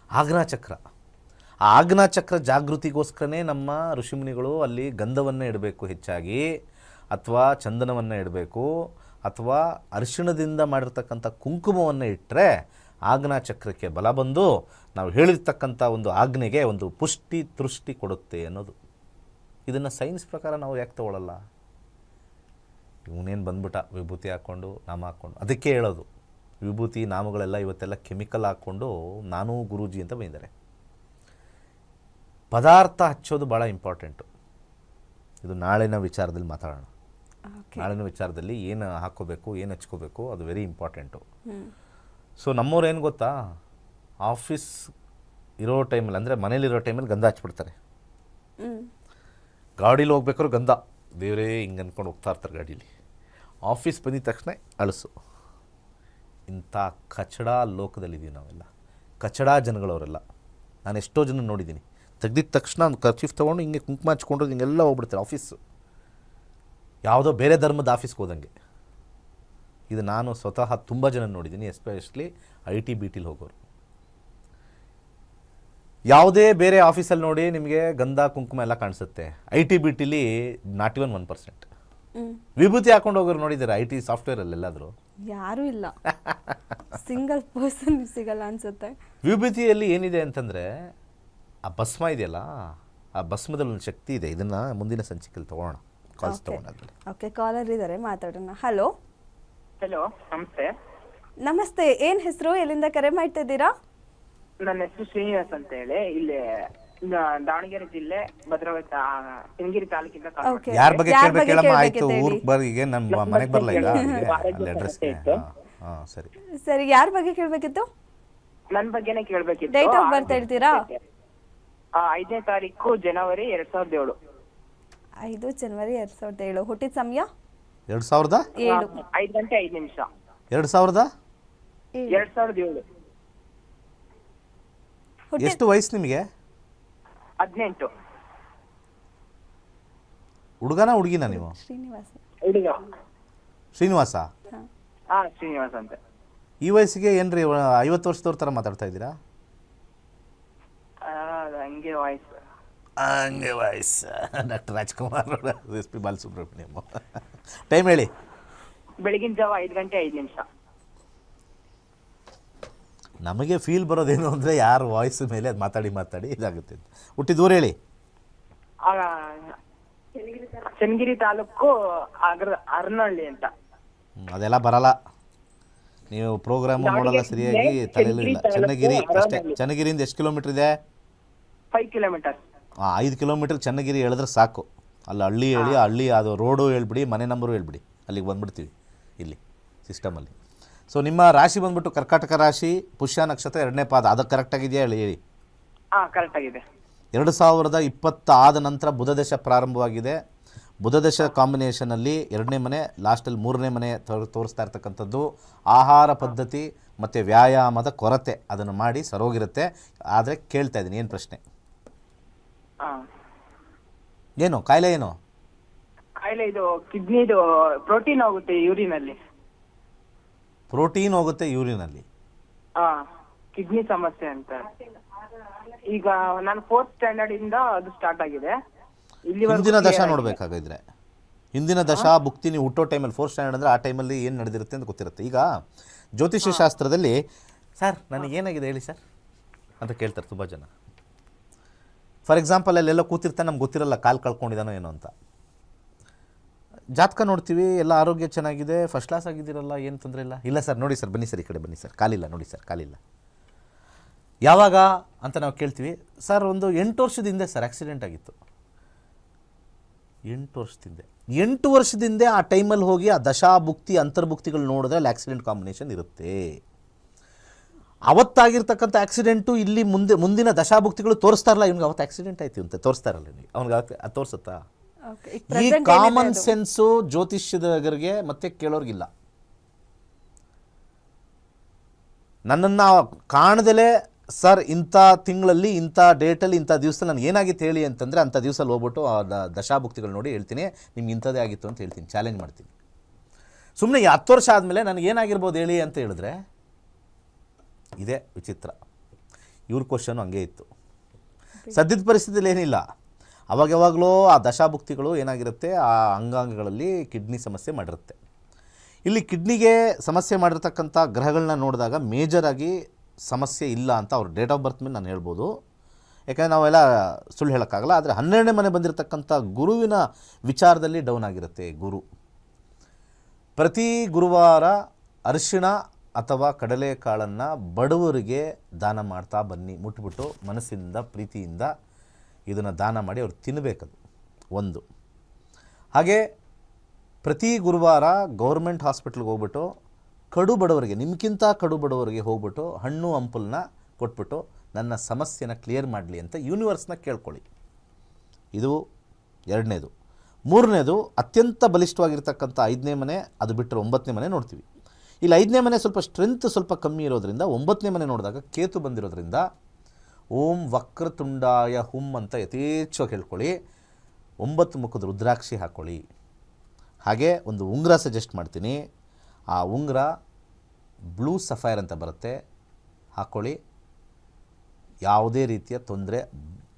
ಆಜ್ಞಾ ಚಕ್ರ. ಆ ಆಜ್ಞಾ ಚಕ್ರ ಜಾಗೃತಿಗೋಸ್ಕರನೇ ನಮ್ಮ ಋಷಿಮುನಿಗಳು ಅಲ್ಲಿ ಗಂಧವನ್ನು ಇಡಬೇಕು ಹೆಚ್ಚಾಗಿ, ಅಥವಾ ಚಂದನವನ್ನು ಇಡಬೇಕು, ಅಥವಾ ಅರಿಶಿಣದಿಂದ ಮಾಡಿರ್ತಕ್ಕಂಥ ಕುಂಕುಮವನ್ನು ಇಟ್ಟರೆ ಆಜ್ಞಾ ಚಕ್ರಕ್ಕೆ ಬಲ ಬಂದು ನಾವು ಹೇಳಿರ್ತಕ್ಕಂಥ ಒಂದು ಆಜ್ಞೆಗೆ ಒಂದು ಪುಷ್ಟಿ ತೃಷ್ಟಿ ಕೊಡುತ್ತೆ ಅನ್ನೋದು. ಇದನ್ನು ಸೈನ್ಸ್ ಪ್ರಕಾರ ನಾವು ಯಾಕೆ ತಗೊಳ್ಳಲ್ಲ ಇವನೇನು ಬಂದ್ಬಿಟ್ಟ? ವಿಭೂತಿ ಹಾಕ್ಕೊಂಡು ನಾಮ ಹಾಕ್ಕೊಂಡು ಅದಕ್ಕೆ ಹೇಳೋದು. ವಿಭೂತಿ ನಾಮಗಳೆಲ್ಲ ಇವತ್ತೆಲ್ಲ ಕೆಮಿಕಲ್ ಹಾಕ್ಕೊಂಡು ನಾನೂ ಗುರೂಜಿ ಅಂತ ಬಂದಿದ್ದಾರೆ. ಪದಾರ್ಥ ಹಚ್ಚೋದು ಭಾಳ ಇಂಪಾರ್ಟೆಂಟು ಇದು ನಾಳಿನ ವಿಚಾರದಲ್ಲಿ ಮಾತಾಡೋಣ. ನಾಳಿನ ವಿಚಾರದಲ್ಲಿ ಏನು ಹಾಕೋಬೇಕು ಏನು ಹಚ್ಕೋಬೇಕು ಅದು ವೆರಿ ಇಂಪಾರ್ಟೆಂಟು ಸೊ ನಮ್ಮವ್ರು ಏನು ಗೊತ್ತಾ? ಆಫೀಸ್ ಇರೋ ಟೈಮಲ್ಲಿ ಅಂದರೆ ಮನೇಲಿರೋ ಟೈಮಲ್ಲಿ ಗಂಧ ಹಚ್ಬಿಡ್ತಾರೆ. ಗಾಡೀಲಿ ಹೋಗ್ಬೇಕಾದ್ರೂ ಗಂಧ. ದೇವರೇ ಹಿಂಗೆ ಅಂದ್ಕೊಂಡು ಹೋಗ್ತಾ ಇರ್ತಾರೆ ಗಾಡೀಲಿ. ಆಫೀಸ್ ಬಂದಿದ ತಕ್ಷಣ ಅಳಸು. ಇಂಥ ಕಚಡ ಲೋಕದಲ್ಲಿದ್ದೀವಿ ನಾವೆಲ್ಲ. ಕಚಡ ಜನಗಳವರೆಲ್ಲ. ನಾನು ಎಷ್ಟೋ ಜನ ನೋಡಿದ್ದೀನಿ. ತೆಗ್ದಿದ ತಕ್ಷಣ ಒಂದು ಖರ್ಚೀಫ್ ತೊಗೊಂಡು ಹಿಂಗೆ ಕುಂಕುಮ ಹಚ್ಕೊಂಡು ಹಿಂಗೆಲ್ಲ ಹೋಗ್ಬಿಡ್ತಾರೆ ಆಫೀಸು. ಯಾವುದೋ ಬೇರೆ ಧರ್ಮದ ಆಫೀಸ್ಗೆ ಹೋದಂಗೆ. ಇದು ನಾನು ಸ್ವತಃ ತುಂಬ ಜನ ನೋಡಿದ್ದೀನಿ ಎಸ್ಪೆಷಲಿ ಐ ಟಿ ಬಿ ಟಿಲಿ ಹೋಗೋರು. ಯಾವುದೇ ಬೇರೆ ಆಫೀಸಲ್ಲಿ ನೋಡಿ ನಿಮಗೆ ಗಂಧ ಕುಂಕುಮ ಎಲ್ಲ ಕಾಣಿಸುತ್ತೆ. I T B T not even one percent ವಿಭೂತಿ ಹಾಕೊಂಡು ಹೋಗೋರು ನೋಡಿದ್ದಾರೆ ಐ ಟಿ ಸಾಫ್ಟ್ವೇರಲ್ಲಿ ಎಲ್ಲಾದರೂ? ಯಾರೂ ಇಲ್ಲ. ಸಿಂಗಲ್ ಪರ್ಸನ್ ಸಿಗಲ್ಲ ಅನ್ಸುತ್ತೆ. ವಿಭೂತಿಯಲ್ಲಿ ಏನಿದೆ ಅಂತಂದರೆ ಆ ಭಸ್ಮ ಇದೆಯಲ್ಲ ಆ ಭಸ್ಮದಲ್ಲಿ ಒಂದು ಶಕ್ತಿ ಇದೆ. ಇದನ್ನು ಮುಂದಿನ ಸಂಚಿಕೆಯಲ್ಲಿ ತೊಗೊಳ್ಳೋಣ ಕಾಲ್ಸ್ Okay. ಓಕೆ ಕಾಲರ್ ಇದ್ದಾರೆ ಮಾತಾಡೋಣ. ಹಲೋ ಹಲೋ ನಮಸ್ತೆ. ನಮಸ್ತೆ ಏನ್ ಹೆಸರು? ಎಲ್ಲಿಂದ ಕರೆ ಮಾಡ್ತಿದ್ದೀರಾ ನನ್ನ ಹೆಸರು ಶ್ರೀನಿವಾಸ್ ಅಂತ ಹೇಳಿ ಇಲ್ಲಿ ದ- ದಾವಣಗೆರೆ ಜಿಲ್ಲೆ ಭದ್ರಾವತಿ ತಾ- ಸಿಂಗೇರಿ ತಾಲೂಕಿಂದ ಕಾಲ್ Okay. ಯಾರ ಬಗ್ಗೆ ಯಾರ್ ಕೇಳ್ಬೇಕು ಬಗ್ಗೆ ಹೇಳಮ್ಮ? ಕೇಳ್ಬೇಕಿತ್ತು ಆಯಿತು ಹೇಳಿ. ಊರಿಗೆ ಬರೀಗೆ ನಮ್ಮ ಮನೆಗೆ ಬರಲ್ಲ ಈಗ? ಅಲ್ಲಿಗೆ ಆರೋಗ್ಯ ಅಲ್ಲಿ ಅಡ್ರೆಸ್ಗೆ. ಸಮಸ್ಯೆ ಇತ್ತು. ಹಾಂ ಸರಿ. ಸರಿ ಯಾರ ಬಗ್ಗೆ ಕೇಳಬೇಕಿತ್ತು? ನನ್ ಬಗ್ಗೆನೇ ಕೇಳ್ಬೇಕಿತ್ತು. Date of birth ಹೇಳ್ತೀರಾ? ಆ, ಐದನೇ ತಾರೀಕು ಜನವರಿ ಎರಡ್ ಸಾವಿರದ ಏಳು. ಐದು ಜನವರಿ ಎರಡ್ ಸಾವಿರದ ಏಳು. ಹುಟ್ಟಿದ ಸಮಯ? ಎರಡು ಸಾವಿರದ? ಏಳು. ಐದು ಗಂಟೆ ಐದು ನಿಮಿಷ. ಎರಡು ಸಾವಿರದ? ಏಳು. ಎರಡ್ ಸಾವಿರದ ಏಳು. ಎಷ್ಟು ವಯಸ್ಸು ನಿಮಗೆ? ಹದಿನೆಂಟು. ಹುಡುಗನ ಹುಡುಗಿನ ನೀವು? ಶ್ರೀನಿವಾಸ. ಹುಡುಗ. ಶ್ರೀನಿವಾಸ? ಹಾ. ಶ್ರೀನಿವಾಸ್ ಅಂತ. ಈ ವಯಸ್ಸಿಗೆ ಏನ್ರಿ ಐವತ್ತು ವರ್ಷದವ್ರ ತರ ಮಾತಾಡ್ತಾ ಇದ್ದೀರಾ? ಆ, ಅದು ಹಂಗೆ ವಾಯ್ಸ್ ಹಂಗೆ voice *laughs* doctor Rajkumar S P Balasubrahmanyam. *laughs* Time ಹೇಳಿ. ಬೆಳಗಿನ ಜಾವ ಐದು ಗಂಟೆ ಐದು ನಿಮಿಷ. ನಮಗೆ ಫೀಲ್ ಬರೋದೇನು ಅಂದರೆ ಯಾರ ವಾಯ್ಸ್ ಮೇಲೆ ಅದು ಮಾತಾಡಿ ಮಾತಾಡಿ ಇದಾಗುತ್ತೆ ಹುಟ್ಟಿ ಹುಟ್ಟಿದ ಊರು ಹೇಳಿ? ಚನ್ನಗಿರಿ ತಾಲೂಕು ಅಗ್ರ ಅರ್ನಹಳ್ಳಿ ಅಂತ. ಹ್ಮ್, ಅದೆಲ್ಲ ಬರಲ್ಲ. ನೀವು ಪ್ರೋಗ್ರಾಮ್ ನೋಡಲ್ಲ ಸರಿಯಾಗಿ ತಲೆಯಲ್ಲೂ ಇಲ್ಲ ಚನ್ನಗಿರಿ ಅಷ್ಟೇ. ಚನ್ನಗಿರಿಯಿಂದ ಎಷ್ಟು ಕಿಲೋಮೀಟರ್ ಇದೆ? ಫೈವ್ ಕಿಲೋಮೀಟರ್ ಆ, ಐದು ಕಿಲೋಮೀಟ್ರ್ ಚನ್ನಗಿರಿ ಹೇಳಿದ್ರೆ ಸಾಕು. ಅಲ್ಲಿ ಹಳ್ಳಿ ಹೇಳಿ ಹಳ್ಳಿ ಅದು ರೋಡು ಹೇಳ್ಬಿಡಿ ಮನೆ ನಂಬರು ಹೇಳ್ಬಿಡಿ. ಅಲ್ಲಿಗೆ ಬಂದುಬಿಡ್ತೀವಿ ಇಲ್ಲಿ ಸಿಸ್ಟಮಲ್ಲಿ ಸೊ ನಿಮ್ಮ ರಾಶಿ ಬಂದ್ಬಿಟ್ಟು ಕರ್ಕಾಟಕ ರಾಶಿ ಪುಷ್ಯ ನಕ್ಷತ್ರ ಎರಡನೇ ಪಾದ ಅದು ಕರೆಕ್ಟಾಗಿದೆಯಾ ಹೇಳಿ ಹೇಳಿ. ಕರೆಕ್ಟ್ ಆಗಿದೆ. ಎರಡು ಸಾವಿರದ ಇಪ್ಪತ್ತ ಆದ ನಂತರ ಬುಧದಶ ಪ್ರಾರಂಭವಾಗಿದೆ. ಬುಧದಶ ಕಾಂಬಿನೇಷನಲ್ಲಿ ಎರಡನೇ ಮನೆ ಲಾಸ್ಟಲ್ಲಿ ಮೂರನೇ ಮನೆ ತೋರ್- ತೋರಿಸ್ತಾ ಇರ್ತಕ್ಕಂಥದ್ದು. ಆಹಾರ ಪದ್ಧತಿ ಮತ್ತು ವ್ಯಾಯಾಮದ ಕೊರತೆ ಅದನ್ನು ಮಾಡಿ ಸರೋಗಿರುತ್ತೆ. ಆದರೆ ಕೇಳ್ತಾ ಇದ್ದೀನಿ ಏನು ಪ್ರಶ್ನೆ? ಏನು ಕಾಯಿಲೆ ಏನು? ಕಾಯಿಲೆ ಇದು ಕಿಡ್ನಿದು ಪ್ರೋಟೀನ್ ಹೋಗುತ್ತೆ ಯೂರಿನ್ ಅಲ್ಲಿ ಪ್ರೋಟೀನ್ ಹೋಗುತ್ತೆ ಯೂರಿನಲ್ಲಿ? ಹಾ ಕಿಡ್ನಿ ಸಮಸ್ಯೆ ಅಂತ. ಈಗ ನಾನು ಫೋರ್ತ್ ಸ್ಟ್ಯಾಂಡರ್ಡ್ ಇಂದ ಅದು ಸ್ಟಾರ್ಟ್ ಆಗಿದೆ. ಇಲ್ಲಿವರೆಗೂ ಹಿಂದಿನ ದಶ ನೋಡ್ಬೇಕಾಗಿದ್ರೆ. ಹಿಂದಿನ ದಶಾ ಭುಕ್ತಿ ನೀವು ಹುಟ್ಟೋ ಟೈಮಲ್ಲಿ ಫೋರ್ತ್ ಸ್ಟ್ಯಾಂಡರ್ಡ್ ಅಂದ್ರೆ ಆ ಟೈಮಲ್ಲಿ ಏನು ನಡೆದಿರುತ್ತೆ ಅಂತ ಗೊತ್ತಿರುತ್ತೆ. ಈಗ ಜ್ಯೋತಿಷ್ಯ ಶಾಸ್ತ್ರದಲ್ಲಿ ಸರ್ ನನಗೆ ಏನಾಗಿದೆ ಹೇಳಿ ಸರ್? ಅಂತ ಕೇಳ್ತಾರೆ ತುಂಬಾ ಜನ. ಫಾರ್ ಎಕ್ಸಾಂಪಲ್ ಅಲ್ಲೆಲ್ಲ ಕೂತಿರ್ತಾನೆ, ನಮ್ಗೆ ಗೊತ್ತಿರಲ್ಲ ಕಾಲು ಕಳ್ಕೊಂಡಿದ್ದಾನೋ ಏನೋ ಅಂತ. ಜಾತಕ ನೋಡ್ತೀವಿ, ಎಲ್ಲ ಆರೋಗ್ಯ ಚೆನ್ನಾಗಿದೆ ಫಸ್ಟ್ ಕ್ಲಾಸ್ ಆಗಿದ್ದೀರಲ್ಲ, ಏನು ತೊಂದರೆ ಇಲ್ಲ? ಇಲ್ಲ ಸರ್ ನೋಡಿ ಸರ್ ಬನ್ನಿ ಸರ್ ಈ ಕಡೆ ಬನ್ನಿ ಸರ್ ಕಾಲಿಲ್ಲ, ನೋಡಿ ಸರ್ ಕಾಲಿಲ್ಲ. ಯಾವಾಗ ಅಂತ ನಾವು ಕೇಳ್ತೀವಿ ಸರ್ ಒಂದು ಎಂಟು ವರ್ಷದ ಹಿಂದೆ ಸರ್ ಆಕ್ಸಿಡೆಂಟ್ ಆಗಿತ್ತು. ಎಂಟು ವರ್ಷದಿಂದ ಎಂಟು ವರ್ಷದಿಂದ ಆ ಟೈಮಲ್ಲಿ ಹೋಗಿ ಆ ದಶಾಭುಕ್ತಿ, ಅಂತರ್ಭುಕ್ತಿಗಳು ನೋಡಿದ್ರೆ ಅಲ್ಲಿ ಆಕ್ಸಿಡೆಂಟ್ ಕಾಂಬಿನೇಷನ್ ಇರುತ್ತೆ. ಅವತ್ತಾಗಿರ್ತಕ್ಕಂಥ ಆಕ್ಸಿಡೆಂಟು ಇಲ್ಲಿ ಮುಂದೆ ಮುಂದಿನ ದಶಾಭುಕ್ತಿಗಳು ತೋರಿಸ್ತಾರಲ್ಲ ಇವ್ನಿಗೆ ಅವತ್ತು ಆಕ್ಸಿಡೆಂಟ್ ಆಯ್ತು ಅಂತ ತೋರಿಸ್ತಾರಲ್ಲ ನೀವು ಅವ್ನಿಗೆ ತೋರಿಸುತ್ತಾ. ಈ ಕಾಮನ್? ಸೆನ್ಸು ಜ್ಯೋತಿಷ್ಯದವರಿಗೆ ಮತ್ತೆ ಕೇಳೋರ್ಗಿಲ್ಲ ನನ್ನನ್ನು ಕಾಣದಲೇ ಸರ್ ಇಂಥ ತಿಂಗಳಲ್ಲಿ ಇಂಥ ಡೇಟಲ್ಲಿ ಇಂಥ ದಿವಸ ನನಗೆ ಏನಾಗಿತ್ತು ಹೇಳಿ ಅಂತಂದರೆ ಅಂಥ ದಿವಸಲ್ಲಿ ಹೋಗ್ಬಿಟ್ಟು ಆ ದಶಾಭುಕ್ತಿಗಳು ನೋಡಿ ಹೇಳ್ತೀನಿ ನಿಮ್ಗೆ ಇಂಥದ್ದೇ ಆಗಿತ್ತು ಅಂತ ಹೇಳ್ತೀನಿ ಚಾಲೆಂಜ್ ಮಾಡ್ತೀನಿ ಸುಮ್ಮನೆ ಹತ್ತು ವರ್ಷ ಆದಮೇಲೆ ನನಗೆ ಏನಾಗಿರ್ಬೋದು ಹೇಳಿ ಅಂತ ಹೇಳಿದ್ರೆ ಇದೇ ವಿಚಿತ್ರ. ಇವ್ರ ಕ್ವಶನು ಹಂಗೆ ಇತ್ತು. ಸದ್ಯದ ಪರಿಸ್ಥಿತಿಯಲ್ಲಿ ಏನಿಲ್ಲ. ಅವಾಗ ಯಾವಾಗಲೂ ಆ ದಶಾಭುಕ್ತಿಗಳು ಏನಾಗಿರುತ್ತೆ ಆ ಅಂಗಾಂಗಗಳಲ್ಲಿ ಕಿಡ್ನಿ ಸಮಸ್ಯೆ ಮಾಡಿರುತ್ತೆ. ಇಲ್ಲಿ ಕಿಡ್ನಿಗೆ ಸಮಸ್ಯೆ ಮಾಡಿರ್ತಕ್ಕಂಥ ಗ್ರಹಗಳನ್ನ ನೋಡಿದಾಗ ಮೇಜರಾಗಿ ಸಮಸ್ಯೆ ಇಲ್ಲ ಅಂತ ಅವ್ರ ಡೇಟ್ ಆಫ್ ಬರ್ತ್ ಮೇಲೆ ನಾನು ಹೇಳ್ಬೋದು. ಯಾಕಂದರೆ ನಾವೆಲ್ಲ ಸುಳ್ಳು ಹೇಳೋಕ್ಕಾಗಲ್ಲ ಆದರೆ ಹನ್ನೆರಡನೇ ಮನೆ ಬಂದಿರತಕ್ಕಂಥ ಗುರುವಿನ ವಿಚಾರದಲ್ಲಿ ಡೌನ್ ಆಗಿರುತ್ತೆ ಗುರು. ಪ್ರತಿ ಗುರುವಾರ ಅರಿಶಿಣ ಅಥವಾ ಕಡಲೆಕಾಳನ್ನು ಬಡವರಿಗೆ ದಾನ ಮಾಡ್ತಾ ಬನ್ನಿ, ಮುಟ್ಬಿಟ್ಟು ಮನಸ್ಸಿಂದ ಪ್ರೀತಿಯಿಂದ ಇದನ್ನು ದಾನ ಮಾಡಿ ಅವ್ರು ತಿನ್ನಬೇಕದು ಒಂದು. ಹಾಗೆ ಪ್ರತಿ ಗುರುವಾರ ಗೌರ್ಮೆಂಟ್ ಹಾಸ್ಪಿಟ್ಲ್ಗೆ ಹೋಗ್ಬಿಟ್ಟು ಕಡು ಬಡವರಿಗೆ, ನಿಮ್ಗಿಂತ ಕಡು ಬಡವರಿಗೆ ಹೋಗ್ಬಿಟ್ಟು ಹಣ್ಣು, ಹಂಪಲನ್ನ ಕೊಟ್ಬಿಟ್ಟು ನನ್ನ ಸಮಸ್ಯೆನ ಕ್ಲಿಯರ್ ಮಾಡಲಿ ಅಂತ ಯೂನಿವರ್ಸ್ನ ಕೇಳ್ಕೊಳ್ಳಿ. ಇದು ಎರಡನೇದು. ಮೂರನೇದು, ಅತ್ಯಂತ ಬಲಿಷ್ಠವಾಗಿರ್ತಕ್ಕಂಥ ಐದನೇ ಮನೆ, ಅದು ಬಿಟ್ಟರೆ ಒಂಬತ್ತನೇ ಮನೆ ನೋಡ್ತೀವಿ. ಇಲ್ಲಿ, ಐದನೇ ಮನೆ ಸ್ವಲ್ಪ ಸ್ಟ್ರೆಂತ್ ಸ್ವಲ್ಪ ಕಮ್ಮಿ ಇರೋದ್ರಿಂದ ಒಂಬತ್ತನೇ ಮನೆ ನೋಡಿದಾಗ ಕೇತು ಬಂದಿರೋದ್ರಿಂದ, ಓಂ ವಕ್ರತುಂಡಾಯ ಹುಂ ಅಂತ ಯಥೇಚ್ಛವಾಗಿ ಹೇಳ್ಕೊಳ್ಳಿ. ಒಂಬತ್ತು ಮುಖದ ರುದ್ರಾಕ್ಷಿ ಹಾಕ್ಕೊಳ್ಳಿ ಹಾಗೆ ಒಂದು ಉಂಗುರ ಸಜೆಸ್ಟ್ ಮಾಡ್ತೀನಿ. ಆ ಉಂಗುರ ಬ್ಲೂ ಸಫೈರ್ ಅಂತ ಬರುತ್ತೆ. ಹಾಕ್ಕೊಳ್ಳಿ ಯಾವುದೇ ರೀತಿಯ ತೊಂದರೆ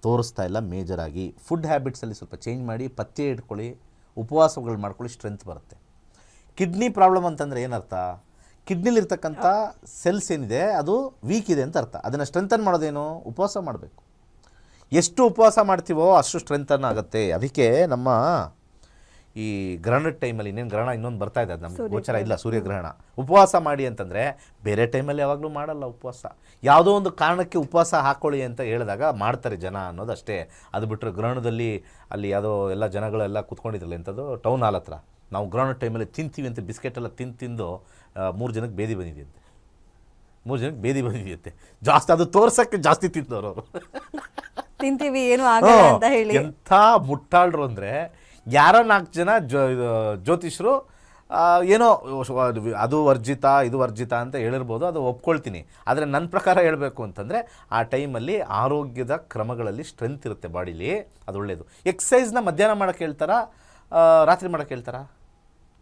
ತೋರಿಸ್ತಾ ಇಲ್ಲ ಮೇಜರಾಗಿ ಫುಡ್ ಹ್ಯಾಬಿಟ್ಸಲ್ಲಿ ಸ್ವಲ್ಪ ಚೇಂಜ್ ಮಾಡಿ, ಪಥ್ಯ ಇಟ್ಕೊಳ್ಳಿ, ಉಪವಾಸಗಳು ಮಾಡ್ಕೊಳ್ಳಿ ಸ್ಟ್ರೆಂತ್ ಬರುತ್ತೆ. ಕಿಡ್ನಿ ಪ್ರಾಬ್ಲಮ್ ಅಂತಂದರೆ ಏನರ್ಥ? ಕಿಡ್ನಿಲಿರ್ತಕ್ಕಂಥ ಸೆಲ್ಸ್ ಏನಿದೆ ಅದು ವೀಕ್ ಇದೆ ಅಂತ ಅರ್ಥ. ಅದನ್ನು ಸ್ಟ್ರೆಂಥನ್ ಮಾಡೋದೇನು? ಉಪವಾಸ ಮಾಡಬೇಕು. ಎಷ್ಟು ಉಪವಾಸ ಮಾಡ್ತೀವೋ ಅಷ್ಟು ಸ್ಟ್ರೆಂಥನ್ ಆಗುತ್ತೆ. ಅದಕ್ಕೆ ನಮ್ಮ ಈ ಗ್ರಹಣದ ಟೈಮಲ್ಲಿ ಇನ್ನೇನು ಗ್ರಹಣ ಇನ್ನೊಂದು ಬರ್ತಾ ಇದೆ ಅದು ನಮ್ಗೆ ಗೋಚರ ಇಲ್ಲ ಸೂರ್ಯಗ್ರಹಣ ಉಪವಾಸ ಮಾಡಿ ಅಂತಂದರೆ ಬೇರೆ ಟೈಮಲ್ಲಿ ಯಾವಾಗಲೂ ಮಾಡಲ್ಲ ಉಪವಾಸ. ಯಾವುದೋ ಒಂದು ಕಾರಣಕ್ಕೆ ಉಪವಾಸ ಹಾಕ್ಕೊಳ್ಳಿ ಅಂತ ಹೇಳಿದಾಗ ಮಾಡ್ತಾರೆ ಜನ ಅನ್ನೋದು ಅಷ್ಟೇ ಅದು ಬಿಟ್ಟರೆ ಗ್ರಹಣದಲ್ಲಿ ಅಲ್ಲಿ ಯಾವುದೋ ಎಲ್ಲ ಜನಗಳೆಲ್ಲ ಕೂತ್ಕೊಂಡಿದ್ರಲ್ಲ ಎಂಥದ್ದು ಟೌನ್ ಹಾಲ್ ಹತ್ರ. ನಾವು ಗ್ರಹಣದ ಟೈಮಲ್ಲಿ ತಿಂತೀವಿ ಅಂತ ಬಿಸ್ಕೆಟ್ ಎಲ್ಲ ತಿಂದು ತಿಂದು ಮೂರು ಜನಕ್ಕೆ ಬೇದಿ ಬಂದಿದೆಯಂತೆ. ಮೂರು ಜನಕ್ಕೆ ಬೇದಿ ಬಂದಿದೆಯಂತೆ. ಜಾಸ್ತಿ ಅದು ತೋರ್ಸಕ್ಕೆ ಜಾಸ್ತಿ ತಿಂತವ್ರು ಅವರು. ತಿಂತೀವಿ ಏನು ಅಂತ ಹೇಳಿ. ಎಂಥ ಮುಟ್ಟಾಳ್ರು ಅಂದರೆ ಯಾರೋ ನಾಲ್ಕು ಜನ ಜೋ ಜ್ಯೋತಿಷರು ಏನೋ ಅದು ವರ್ಜಿತ ಇದು ವರ್ಜಿತ ಅಂತ ಹೇಳಿರ್ಬೋದು ಅದು ಒಪ್ಕೊಳ್ತೀನಿ. ಆದರೆ ನನ್ನ ಪ್ರಕಾರ ಹೇಳಬೇಕು ಅಂತಂದರೆ ಆ ಟೈಮಲ್ಲಿ ಆರೋಗ್ಯದ ಕ್ರಮಗಳಲ್ಲಿ ಸ್ಟ್ರೆಂತ್ ಇರುತ್ತೆ ಬಾಡಿಲಿ ಅದು ಒಳ್ಳೆಯದು ಎಕ್ಸಸೈಸ್ನ ಮಧ್ಯಾಹ್ನ ಮಾಡೋಕ್ಕೆ ಹೇಳ್ತಾರಾ ರಾತ್ರಿ ಮಾಡೋಕ್ಕೆ ಹೇಳ್ತಾರಾ?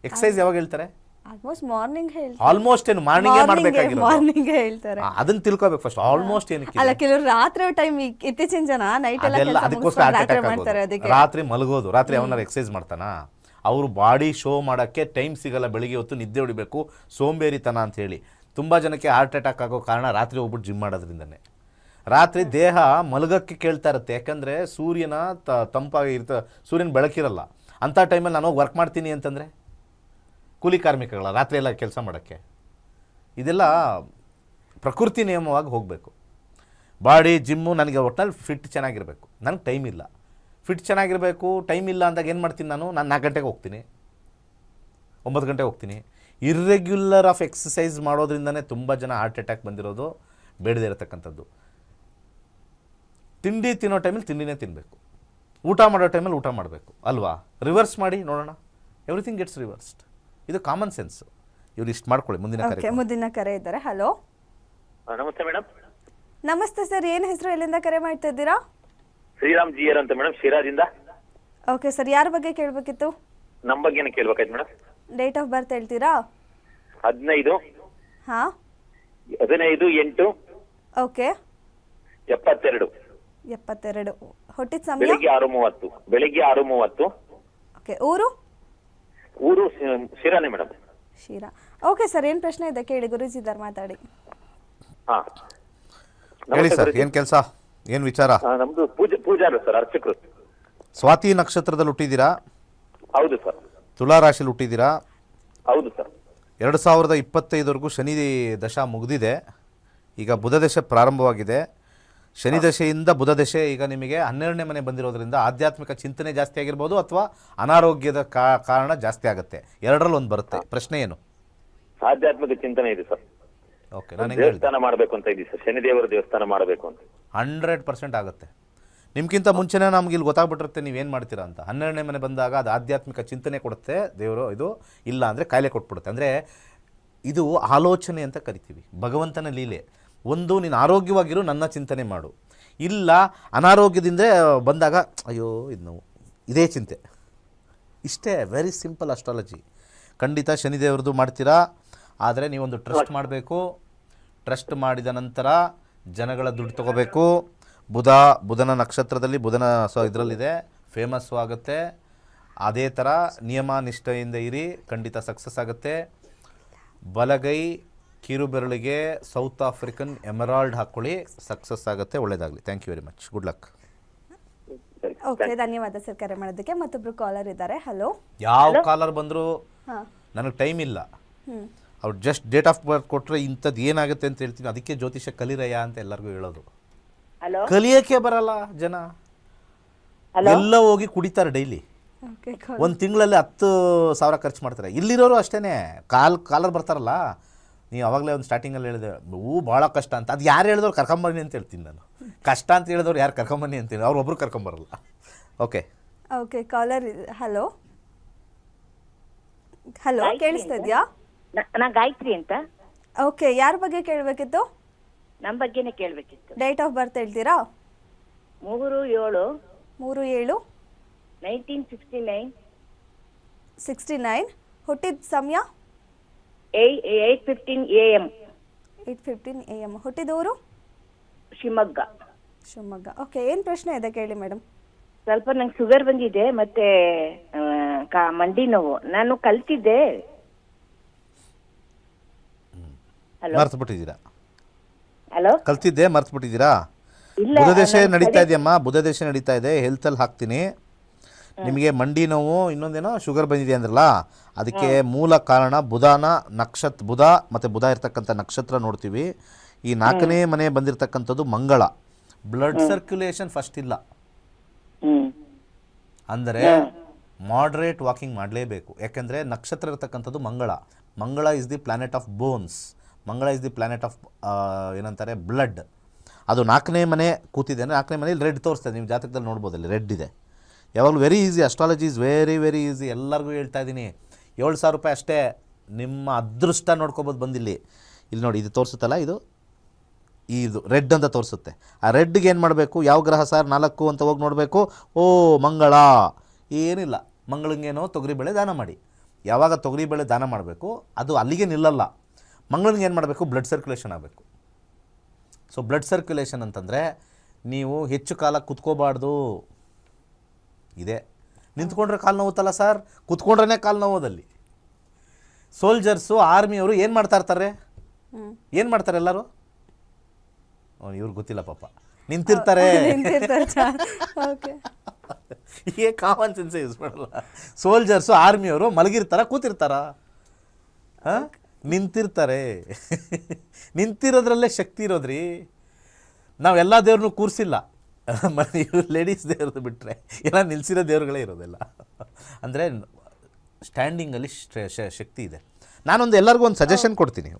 ಎಕ್ಸಸೈಸ್ ಯಾವಾಗ ಹೇಳ್ತಾರೆ? ಆಲ್ಮೋಸ್ಟ್ ಮಾರ್ನಿಂಗ್ ಹೇಳ್ತಾರೆ. ಆಲ್ಮೋಸ್ಟ್ ಏನು ಮಾರ್ನಿಂಗೇ ಮಾಡಬೇಕಾಗಿರೋದು? ಮಾರ್ನಿಂಗ್ ಹೇಳ್ತಾರೆ. ಅದನ್ನ ತಿಳ್ಕೋಬೇಕು ಫಸ್ಟ್ ಆಲ್ಮೋಸ್ಟ್ ಏನಕ್ಕೆ? ಅಲ್ಲ ಕೆಲವರು ರಾತ್ರಿ ಟೈಮ್ ಇತ್ತೀಚಿನ ಜನ ನೈಟ್ ಎಲ್ಲ ಅದೆಲ್ಲ ಅದಕ್ಕೋಸ್ಕರ ರಾತ್ರಿ ಅಟ್ಯಾಕ್ ಮಾಡ್ತಾರೆ ಆಗೋದು ಅದಕ್ಕೆ. ರಾತ್ರಿ ಮಲಗೋದು ರಾತ್ರಿ ಅವನಾರು ಎಕ್ಸರ್ಸೈಸ್ ಮಾಡ್ತಾನ? ಅವರು ಬಾಡಿ ಶೋ ಮಾಡೋಕ್ಕೆ ಟೈಮ್ ಸಿಗಲ್ಲ ಬೆಳಿಗ್ಗೆ ಹೊತ್ತು ನಿದ್ದೆ ಹೊಡಿಬೇಕು ಸೋಂಬೇರಿತನ ಅಂತ ಹೇಳಿ. ತುಂಬ ಜನಕ್ಕೆ ಹಾರ್ಟ್ ಅಟ್ಯಾಕ್ ಆಗೋ ಕಾರಣ ರಾತ್ರಿ ಹೋಗ್ಬಿಟ್ಟು ಜಿಮ್ ಮಾಡೋದ್ರಿಂದನೇ. ರಾತ್ರಿ ದೇಹ ಮಲಗಕ್ಕೆ ಕೇಳ್ತಾ ಇರುತ್ತೆ ಯಾಕಂದರೆ ಸೂರ್ಯನ ತ ತಂಪಾಗಿ ಇರ್ತ ಸೂರ್ಯನ ಬೆಳಕಿರಲ್ಲ. ಅಂಥ ಟೈಮಲ್ಲಿ ನಾನು ಹೋಗಿ ವರ್ಕ್ ಮಾಡ್ತೀನಿ ಅಂತಂದರೆ? ಕೂಲಿ ಕಾರ್ಮಿಕಗಳ ರಾತ್ರಿ ಎಲ್ಲ ಕೆಲಸ ಮಾಡೋಕ್ಕೆ. ಇದೆಲ್ಲ ಪ್ರಕೃತಿ ನಿಯಮವಾಗಿ ಹೋಗಬೇಕು. ಬಾಡಿ, ಜಿಮ್ಮು ನನಗೆ ಒಟ್ನಲ್ಲಿ ಫಿಟ್ ಚೆನ್ನಾಗಿರಬೇಕು. ನನಗೆ ಟೈಮ್ ಇಲ್ಲ. ಫಿಟ್ ಚೆನ್ನಾಗಿರಬೇಕು ಟೈಮ್ ಇಲ್ಲ ಅಂದಾಗ ಏನು ಮಾಡ್ತೀನಿ ನಾನು? ನಾನು ನಾಲ್ಕು ಗಂಟೆಗೆ ಹೋಗ್ತೀನಿ. ಒಂಬತ್ತು ಗಂಟೆಗೆ ಹೋಗ್ತೀನಿ. ಇರ್ರೆಗ್ಯುಲರ್ ಆಫ್ ಎಕ್ಸಸೈಸ್ ಮಾಡೋದ್ರಿಂದನೇ ತುಂಬ ಜನ ಹಾರ್ಟ್ ಅಟ್ಯಾಕ್ ಬಂದಿರೋದು, ಬೇಡದೇ ಇರತಕ್ಕಂಥದ್ದು. ತಿಂಡಿ ತಿನ್ನೋ ಟೈಮಲ್ಲಿ ತಿಂಡಿನೇ ತಿನ್ನಬೇಕು ಊಟ ಮಾಡೋ ಟೈಮಲ್ಲಿ ಊಟ ಮಾಡಬೇಕು. ಅಲ್ವಾ? ರಿವರ್ಸ್ ಮಾಡಿ ನೋಡೋಣ. ಎವ್ರಿಥಿಂಗ್ ಗೆಟ್ಸ್ ರಿವರ್ಸ್ಡ್ ಇದು ಕಾಮನ್ ಸೆನ್ಸ್ ಇವ್ರು ಇಷ್ಟು ಮಾಡ್ಕೊಳ್ಳಿ ಮುಂದಿನ ಕರೆ ಮುಂದಿನ ಕರೆ ಇದ್ದಾರೆ. ಹಲೋ ಆ, ನಮಸ್ತೆ ಮೇಡಮ್ ನಮಸ್ತೆ ಸರ್ ಏನ್ ಹೆಸರು ಎಲ್ಲಿಂದ ಕರೆ ಮಾಡ್ತಾ ಇದ್ದೀರಾ? ಶ್ರೀರಾಮ್ ಜಿಯರ್ ಅಂತ ಮೇಡಮ್ ಶಿರಾದಿಂದ. ಓಕೆ ಸರ್ ಯಾರ ಬಗ್ಗೆ ಕೇಳಬೇಕಿತ್ತು? ನಮ್ಮ ಬಗ್ಗೆನೇ ಕೇಳ್ಬೇಕಾಯ್ತು ಮೇಡಮ್ ಡೇಟ್ ಆಫ್ ಬರ್ತ್ ಹೇಳ್ತೀರಾ? ಹದಿನೈದು. ಹಾ? ಹದಿನೈದು ಎಂಟು. ಓಕೆ ಎಪ್ಪತ್ತೆರಡು. ಎಪ್ಪತ್ತೆರಡು. ಹುಟ್ಟಿದ ಸಮಯ? ಬೆಳಿಗ್ಗೆ ಆರು ಮೂವತ್ತು. ಬೆಳಿಗ್ಗೆ ಆರು ಮೂವತ್ತು. ಓಕೆ ಊರು? ಊರು ಶಿರಾನೇ ಮೇಡಮ್. ಶಿರಾ. ಓಕೆ ಸರ್ ಏನು ಪ್ರಶ್ನೆ ಇದೆ? ಕೇಳಿ ಗುರುಜಿ ಸರ್ ಮಾತಾಡಿ. ಹಾ. ಹೇಳಿ ಸರ್ ಏನ್ ಏನು ಕೆಲಸ? ಏನು ವಿಚಾರ? ನಮ್ದು ಪೂಜೆ ಪೂಜಾರು ಸರ್ ಅರ್ಚಕರು ಸ್ವಾತಿ ನಕ್ಷತ್ರದಲ್ಲಿ ಹುಟ್ಟಿದ್ದೀರಾ? ಹೌದು ಸರ್. ತುಲಾ ರಾಶಿಲಿ ಹುಟ್ಟಿದ್ದೀರಾ? ಹೌದು ಸರ್. ಎರಡು ಸಾವಿರದ ಇಪ್ಪತ್ತೈದವರೆಗೂ ಶನಿ ದಶಾ ಮುಗಿದಿದೆ. ಈಗ ಬುಧ ದಶೆ ಪ್ರಾರಂಭವಾಗಿದೆ. ಶನಿ ದಶೆಯಿಂದ ಬುಧ ದಶೆ ಈಗ ನಿಮಗೆ ಹನ್ನೆರಡನೇ ಮನೆ ಬಂದಿರೋದ್ರಿಂದ ಆಧ್ಯಾತ್ಮಿಕ ಚಿಂತನೆ ಜಾಸ್ತಿ ಆಗಿರ್ಬೋದು ಅಥವಾ ಅನಾರೋಗ್ಯದ ಕಾರಣ ಜಾಸ್ತಿ ಆಗುತ್ತೆ. ಎರಡರಲ್ಲಿ ಒಂದು ಬರುತ್ತೆ. ಪ್ರಶ್ನೆ ಏನು? ಆಧ್ಯಾತ್ಮಿಕ ಚಿಂತನೆ ಇದೆ ಸರ್. ಓಕೆ ನಾನು ದೇವಸ್ಥಾನ ಮಾಡಬೇಕು ಅಂತ ಇದೆ ಸರ್. ಶನಿದೇವರ ದೇವಸ್ಥಾನ ಮಾಡಬೇಕು ಅಂತ. ಹಂಡ್ರೆಡ್ ಪರ್ಸೆಂಟ್ ಆಗುತ್ತೆ. ನಿಮ್ಗಿಂತ ಮುಂಚೆನೇ ನಮ್ಗೆ ಇಲ್ಲಿ ಗೊತ್ತಾಗ್ಬಿಟ್ಟಿರುತ್ತೆ ನೀವೇನು ಮಾಡ್ತೀರಾ ಅಂತ. ಹನ್ನೆರಡನೇ ಮನೆ ಬಂದಾಗ ಅದು ಆಧ್ಯಾತ್ಮಿಕ ಚಿಂತನೆ ಕೊಡುತ್ತೆ. ದೇವರು ಇದು ಇಲ್ಲ ಅಂದರೆ ಕಾಯಿಲೆ ಕೊಟ್ಬಿಡುತ್ತೆ. ಅಂದರೆ ಇದು ಆಲೋಚನೆ ಅಂತ ಕರಿತೀವಿ. ಭಗವಂತನ ಲೀಲೆ. ಒಂದು ನೀನು ಆರೋಗ್ಯವಾಗಿರು ನನ್ನ ಚಿಂತನೆ ಮಾಡು. ಇಲ್ಲ ಅನಾರೋಗ್ಯದಿಂದ ಬಂದಾಗ, ಅಯ್ಯೋ ಇದು ನೋವು ಇದೇ ಚಿಂತೆ. ಇಷ್ಟೇ ವೆರಿ ಸಿಂಪಲ್ ಅಸ್ಟ್ರಾಲಜಿ ಖಂಡಿತ ಶನಿದೇವ್ರದ್ದು ಮಾಡ್ತೀರಾ? ಆದರೆ ನೀವೊಂದು ಟ್ರಸ್ಟ್ ಮಾಡಬೇಕು. ಟ್ರಸ್ಟ್ ಮಾಡಿದ ನಂತರ ಜನಗಳ ದುಡ್ಡು ತಗೋಬೇಕು. ಬುಧ, ಬುಧನ ನಕ್ಷತ್ರದಲ್ಲಿ, ಬುಧನ ಸೊ ಇದರಲ್ಲಿದೆ. ಫೇಮಸ್ಸು ಆಗುತ್ತೆ ಅದೇ ಥರ ನಿಯಮ ನಿಷ್ಠೆಯಿಂದ ಇರಿ. ಖಂಡಿತ ಸಕ್ಸಸ್ ಆಗುತ್ತೆ. ಬಲಗೈ ಕಿರು ಬೆರಳಿಗೆ ಸೌತ್ ಆಫ್ರಿಕನ್ ಎಮರಾಲ್ಡ್ ಹಾಕೊಳ್ಳಿ ಸಕ್ಸಸ್ ಆಗುತ್ತೆ ಒಳ್ಳೇದಾಗಲಿ. Thank you very much good luck okay ಧನ್ಯವಾದ ಸರ್ ಕರೆ ಮಾಡೋದಕ್ಕೆ. ಮತ್ತೊಬ್ರು ಕಾಲರ್ ಇದ್ದಾರೆ. ಹಲೋ ಯಾವ ಕಾಲರ್ ಬಂದರೂ? ನನಗೆ ಟೈಮ್ ಇಲ್ಲ. ಅವ್ರು ಜಸ್ಟ್ ಡೇಟ್ ಆಫ್ ಬರ್ತ್ ಕೊಟ್ಟರೆ ಇಂಥದ್ದು ಏನಾಗುತ್ತೆ ಅಂತ ಹೇಳ್ತೀನಿ. ಅದಕ್ಕೆ ಜ್ಯೋತಿಷ ಕಲಿರಯ್ಯ ಅಂತ ಎಲ್ಲರಿಗೂ ಹೇಳೋದು. ಕಲಿಯೋಕೆ ಕಲಿಯೋಕ್ಕೆ ಬರಲ್ಲ ಜನ. ಎಲ್ಲ ಹೋಗಿ ಕುಡಿತಾರೆ ಡೈಲಿ ಓಕೆ ಒಂದು ತಿಂಗಳಲ್ಲಿ ಹತ್ತು ಸಾವಿರ ಖರ್ಚು ಮಾಡ್ತಾರೆ. ಇಲ್ಲಿರೋರು ಅಷ್ಟೇ ಕಾಲ್ ಕಾಲರ್ ಬರ್ತಾರಲ್ಲ. ನೀವು ಅವಾಗಲೇ ಒಂದು ಸ್ಟಾರ್ಟಿಂಗಲ್ಲಿ ಹೇಳಿದೆ ಹೂ ಭಾಳ ಕಷ್ಟ ಅಂತ. ಅದು ಯಾರು ಹೇಳಿದವ್ರು ಕರ್ಕೊಂಬನ್ನಿ ಅಂತ ಹೇಳ್ತೀನಿ ನಾನು. ಕಷ್ಟ ಅಂತ ಹೇಳಿದವ್ರು ಯಾರು ಕರ್ಕೊಂಬನ್ನಿ ಅಂತೀನಿ ಅವ್ರು ಒಬ್ರು ಕರ್ಕೊಂಬರಲ್ಲ okay okay caller hello hello ಕೇಳಿಸ್ತಾ ಇದೆಯಾ? ನ- ನಾ ಗಾಯತ್ರಿ ಅಂತ. ಓಕೆ ಯಾರ ಬಗ್ಗೆ ಕೇಳಬೇಕಿತ್ತು? ನಮ್ಮ ಬಗ್ಗೆನೇ ಕೇಳಬೇಕಿತ್ತು. ಡೇಟ್ ಆಫ್ ಬರ್ತ್ ಹೇಳ್ತೀರಾ? ಮೂರು ಏಳು. ಮೂರು ಏಳು. Nineteen sixty nine sixty nine ಹುಟ್ಟಿದ ಸಮಯ? Eight fifteen A M eight fifteen A M ಹುಟ್ಟಿದವರು ಶಿವಮೊಗ್ಗ. ಶಿವಮೊಗ್ಗ. ಓಕೆ ಏನು ಪ್ರಶ್ನೆ ಇದೆ ಕೇಳಿ ಮೇಡಮ್ ಸ್ವಲ್ಪ ನಂಗೆ ಶುಗರ್ ಬಂದಿದೆ ಮತ್ತೆ ಆ, ಕಾ- ಮಂಡಿ ನೋವು. ನಾನು ಕಲ್ತಿದ್ದೆ. ಹಲೋ ಮರ್ತು ಬಿಟ್ಟಿದ್ದೀರಾ ಹಲೋ ಕಲ್ತಿದ್ದೆ ಮರ್ತು ಬಿಟ್ಟಿದ್ದೀರಾ ಇಲ್ಲ, ಬುಧದಶೆ ನಡೀತಾ ಇದೆಯಮ್ಮ ಬುಧದೇಶ ನಡೀತಾ ಇದೆ ಹೆಲ್ತಲ್ಲಿ ಹಾಕ್ತೀನಿ. ನಿಮಗೆ ಮಂಡಿ ನೋವು ಇನ್ನೊಂದೇನೋ ಶುಗರ್ ಬಂದಿದೆ ಅಂದ್ರಲ್ಲ ಅದಕ್ಕೆ ಮೂಲ ಕಾರಣ ಬುಧನ ನಕ್ಷತ್ರ ಬುಧ ಮತ್ತು ಬುಧ ಇರ್ತಕ್ಕಂಥ ನಕ್ಷತ್ರ ನೋಡ್ತೀವಿ. ಈ ನಾಲ್ಕನೇ ಮನೆ ಬಂದಿರತಕ್ಕಂಥದ್ದು ಮಂಗಳ. ಬ್ಲಡ್ ಸರ್ಕ್ಯುಲೇಷನ್ ಫಸ್ಟ್ ಇಲ್ಲ. ಅಂದರೆ ಮಾಡ್ರೇಟ್ ವಾಕಿಂಗ್ ಮಾಡಲೇಬೇಕು. ಯಾಕೆಂದರೆ ನಕ್ಷತ್ರ ಇರತಕ್ಕಂಥದ್ದು Mangala. Mangala is the planet of bones Mangala is the planet of ಏನಂತಾರೆ ಬ್ಲಡ್ ಅದು ನಾಲ್ಕನೇ ಮನೆ ಕೂತಿದೆ. ಅಂದರೆ ನಾಲ್ಕನೇ ಮನೆಯಲ್ಲಿ ರೆಡ್ ತೋರಿಸ್ತದೆ ನೀವು ಜಾತಕದಲ್ಲಿ ನೋಡ್ಬೋದು ಅಲ್ಲಿ ರೆಡ್ ಇದೆ. ಯಾವಾಗಲೂ very easy astrology is very very easy ಎಲ್ಲರಿಗೂ ಹೇಳ್ತಾ ಇದ್ದೀನಿ. ಏಳು ಸಾವಿರ ರೂಪಾಯಿ ಅಷ್ಟೇ ನಿಮ್ಮ ಅದೃಷ್ಟ ನೋಡ್ಕೊಬೋದು ಬಂದಿಲ್ಲಿ. ಇಲ್ಲಿ ನೋಡಿ, ಇದು ತೋರಿಸುತ್ತಲ್ಲ, ಇದು ಇದು ರೆಡ್ ಅಂತ ತೋರಿಸುತ್ತೆ. ಆ ರೆಡ್ಗೆ ಏನು ಮಾಡಬೇಕು? ಯಾವ ಗ್ರಹ ಸರ್? ನಾಲ್ಕು ಅಂತ ಹೋಗಿ ನೋಡಬೇಕು. ಓ, ಮಂಗಳ. ಏನಿಲ್ಲ. ಮಂಗಳಂಗೇನೋ ತೊಗರಿಬೇಳೆ ದಾನ ಮಾಡಿ. ಯಾವಾಗ ತೊಗರಿಬೇಳೆ ದಾನ ಮಾಡಬೇಕು? ಅದು ಅಲ್ಲಿಗೆ ನಿಲ್ಲಲ್ಲ. ಮಂಗಳಂಗೆ ಏನು ಮಾಡಬೇಕು? ಬ್ಲಡ್ ಸರ್ಕ್ಯುಲೇಷನ್ ಆಗಬೇಕು. ಸೊ ಬ್ಲಡ್ ಸರ್ಕ್ಯುಲೇಷನ್ ಅಂತಂದರೆ ನೀವು ಹೆಚ್ಚು ಕಾಲ ಕುತ್ಕೋಬಾರ್ದು. ಇದೆ. ನಿಂತ್ಕೊಂಡ್ರೆ ಕಾಲು ನೋವುತ್ತಲ್ಲ ಸರ್? ಕುತ್ಕೊಂಡ್ರೆ ಕಾಲು ನೋವೋದಲ್ಲಿ. ಸೋಲ್ಜರ್ಸು ಆರ್ಮಿಯವರು ಏನು ಮಾಡ್ತಾ ಇರ್ತಾರೆ? ಏನು ಮಾಡ್ತಾರೆ ಎಲ್ಲರೂ? ಇವ್ರಿಗೆ ಗೊತ್ತಿಲ್ಲ ಪಾಪ. ನಿಂತಿರ್ತಾರೆ. *laughs* ಏ ಕಾಮನ್ ಸೆನ್ಸ್ ಯೂಸ್ ಮಾಡಲ್ಲ. ಸೋಲ್ಜರ್ಸು ಆರ್ಮಿಯವರು ಮಲಗಿರ್ತಾರ ಕೂತಿರ್ತಾರ? ಹಾಂ? ನಿಂತಿರ್ತಾರೆ. *laughs* ನಿಂತಿರೋದ್ರಲ್ಲೇ ಶಕ್ತಿ ಇರೋದ್ರಿ. ನಾವೆಲ್ಲ ದೇವ್ರನ್ನೂ ಕೂರಿಸಿಲ್ಲ. *laughs* ಇವ್ರು ಲೇಡೀಸ್ ದೇವ್ರದ್ದು ಬಿಟ್ಟರೆ ಎಲ್ಲ ನಿಲ್ಲಿಸಿರೋ ದೇವ್ರುಗಳೇ ಇರೋದಿಲ್ಲ. ಅಂದರೆ ಸ್ಟ್ಯಾಂಡಿಂಗಲ್ಲಿ ಶಕ್ತಿ ಇದೆ. ನಾನೊಂದು ಎಲ್ಲರಿಗೂ ಒಂದು ಸಜೆಷನ್ ಕೊಡ್ತೀನಿ.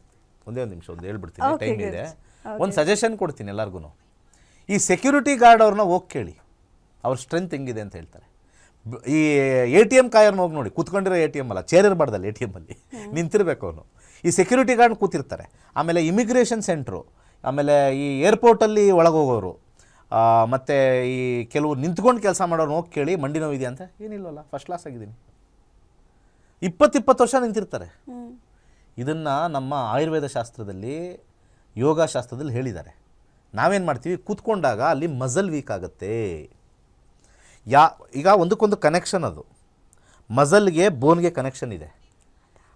ಒಂದೇ ಒಂದು ನಿಮಿಷ ಒಂದು ಹೇಳ್ಬಿಡ್ತೀನಿ. ಟೈಮ್. ಇದೆ. ಒಂದು ಸಜೆಷನ್ ಕೊಡ್ತೀನಿ ಎಲ್ಲರಿಗೂ ಈ ಸೆಕ್ಯೂರಿಟಿ ಗಾರ್ಡ್ ಅವ್ರನ್ನ ಹೋಗಿ ಕೇಳಿ. ಅವ್ರ ಸ್ಟ್ರೆಂತ್ ಹೆಂಗಿದೆ ಅಂತ ಹೇಳ್ತಾರೆ. ಈ ಎ ಟಿ ಎಂ ಕಾಯರ್ನ ಹೋಗಿ ನೋಡಿ. ಕೂತ್ಕೊಂಡಿರೋ ಎ ಟಿ ಎಂ ಅಲ್ಲ ಚೇರ್ ಇರಬಾರ್ದಲ್ಲ ಎ ಟಿ ಎಮ್ಮಲ್ಲಿ ನಿಂತಿರಬೇಕು ಅವನು. ಈ ಸೆಕ್ಯೂರಿಟಿ ಗಾರ್ಡ್ ಕೂತಿರ್ತಾರೆ. ಆಮೇಲೆ ಇಮಿಗ್ರೇಷನ್ ಸೆಂಟ್ರು ಆಮೇಲೆ ಈ ಏರ್ಪೋರ್ಟಲ್ಲಿ ಒಳಗೋಗೋರು. ಮತ್ತು ಈ ಕೆಲವು ನಿಂತ್ಕೊಂಡು ಕೆಲಸ ಮಾಡೋರು ಹೋಗಿ ಕೇಳಿ ಮಂಡಿ ನೋವಿದೆ ಅಂತ ಏನಿಲ್ಲವಲ್ಲ ಫಸ್ಟ್ ಕ್ಲಾಸ್ ಆಗಿದ್ದೀನಿ. ಇಪ್ಪತ್ತಿಪ್ಪತ್ತು ವರ್ಷ ನಿಂತಿರ್ತಾರೆ. ಇದನ್ನು ನಮ್ಮ ಆಯುರ್ವೇದ ಶಾಸ್ತ್ರದಲ್ಲಿ ಯೋಗ ಶಾಸ್ತ್ರದಲ್ಲಿ ಹೇಳಿದ್ದಾರೆ. ನಾವೇನು ಮಾಡ್ತೀವಿ? ಕೂತ್ಕೊಂಡಾಗ ಅಲ್ಲಿ ಮಸಲ್ ವೀಕ್ ಆಗುತ್ತೆ. ಯಾ ಈಗ ಒಂದಕ್ಕೊಂದು ಕನೆಕ್ಷನ್ ಅದು. ಮಸಲ್ಗೆ ಬೋನ್ಗೆ ಕನೆಕ್ಷನ್ ಇದೆ.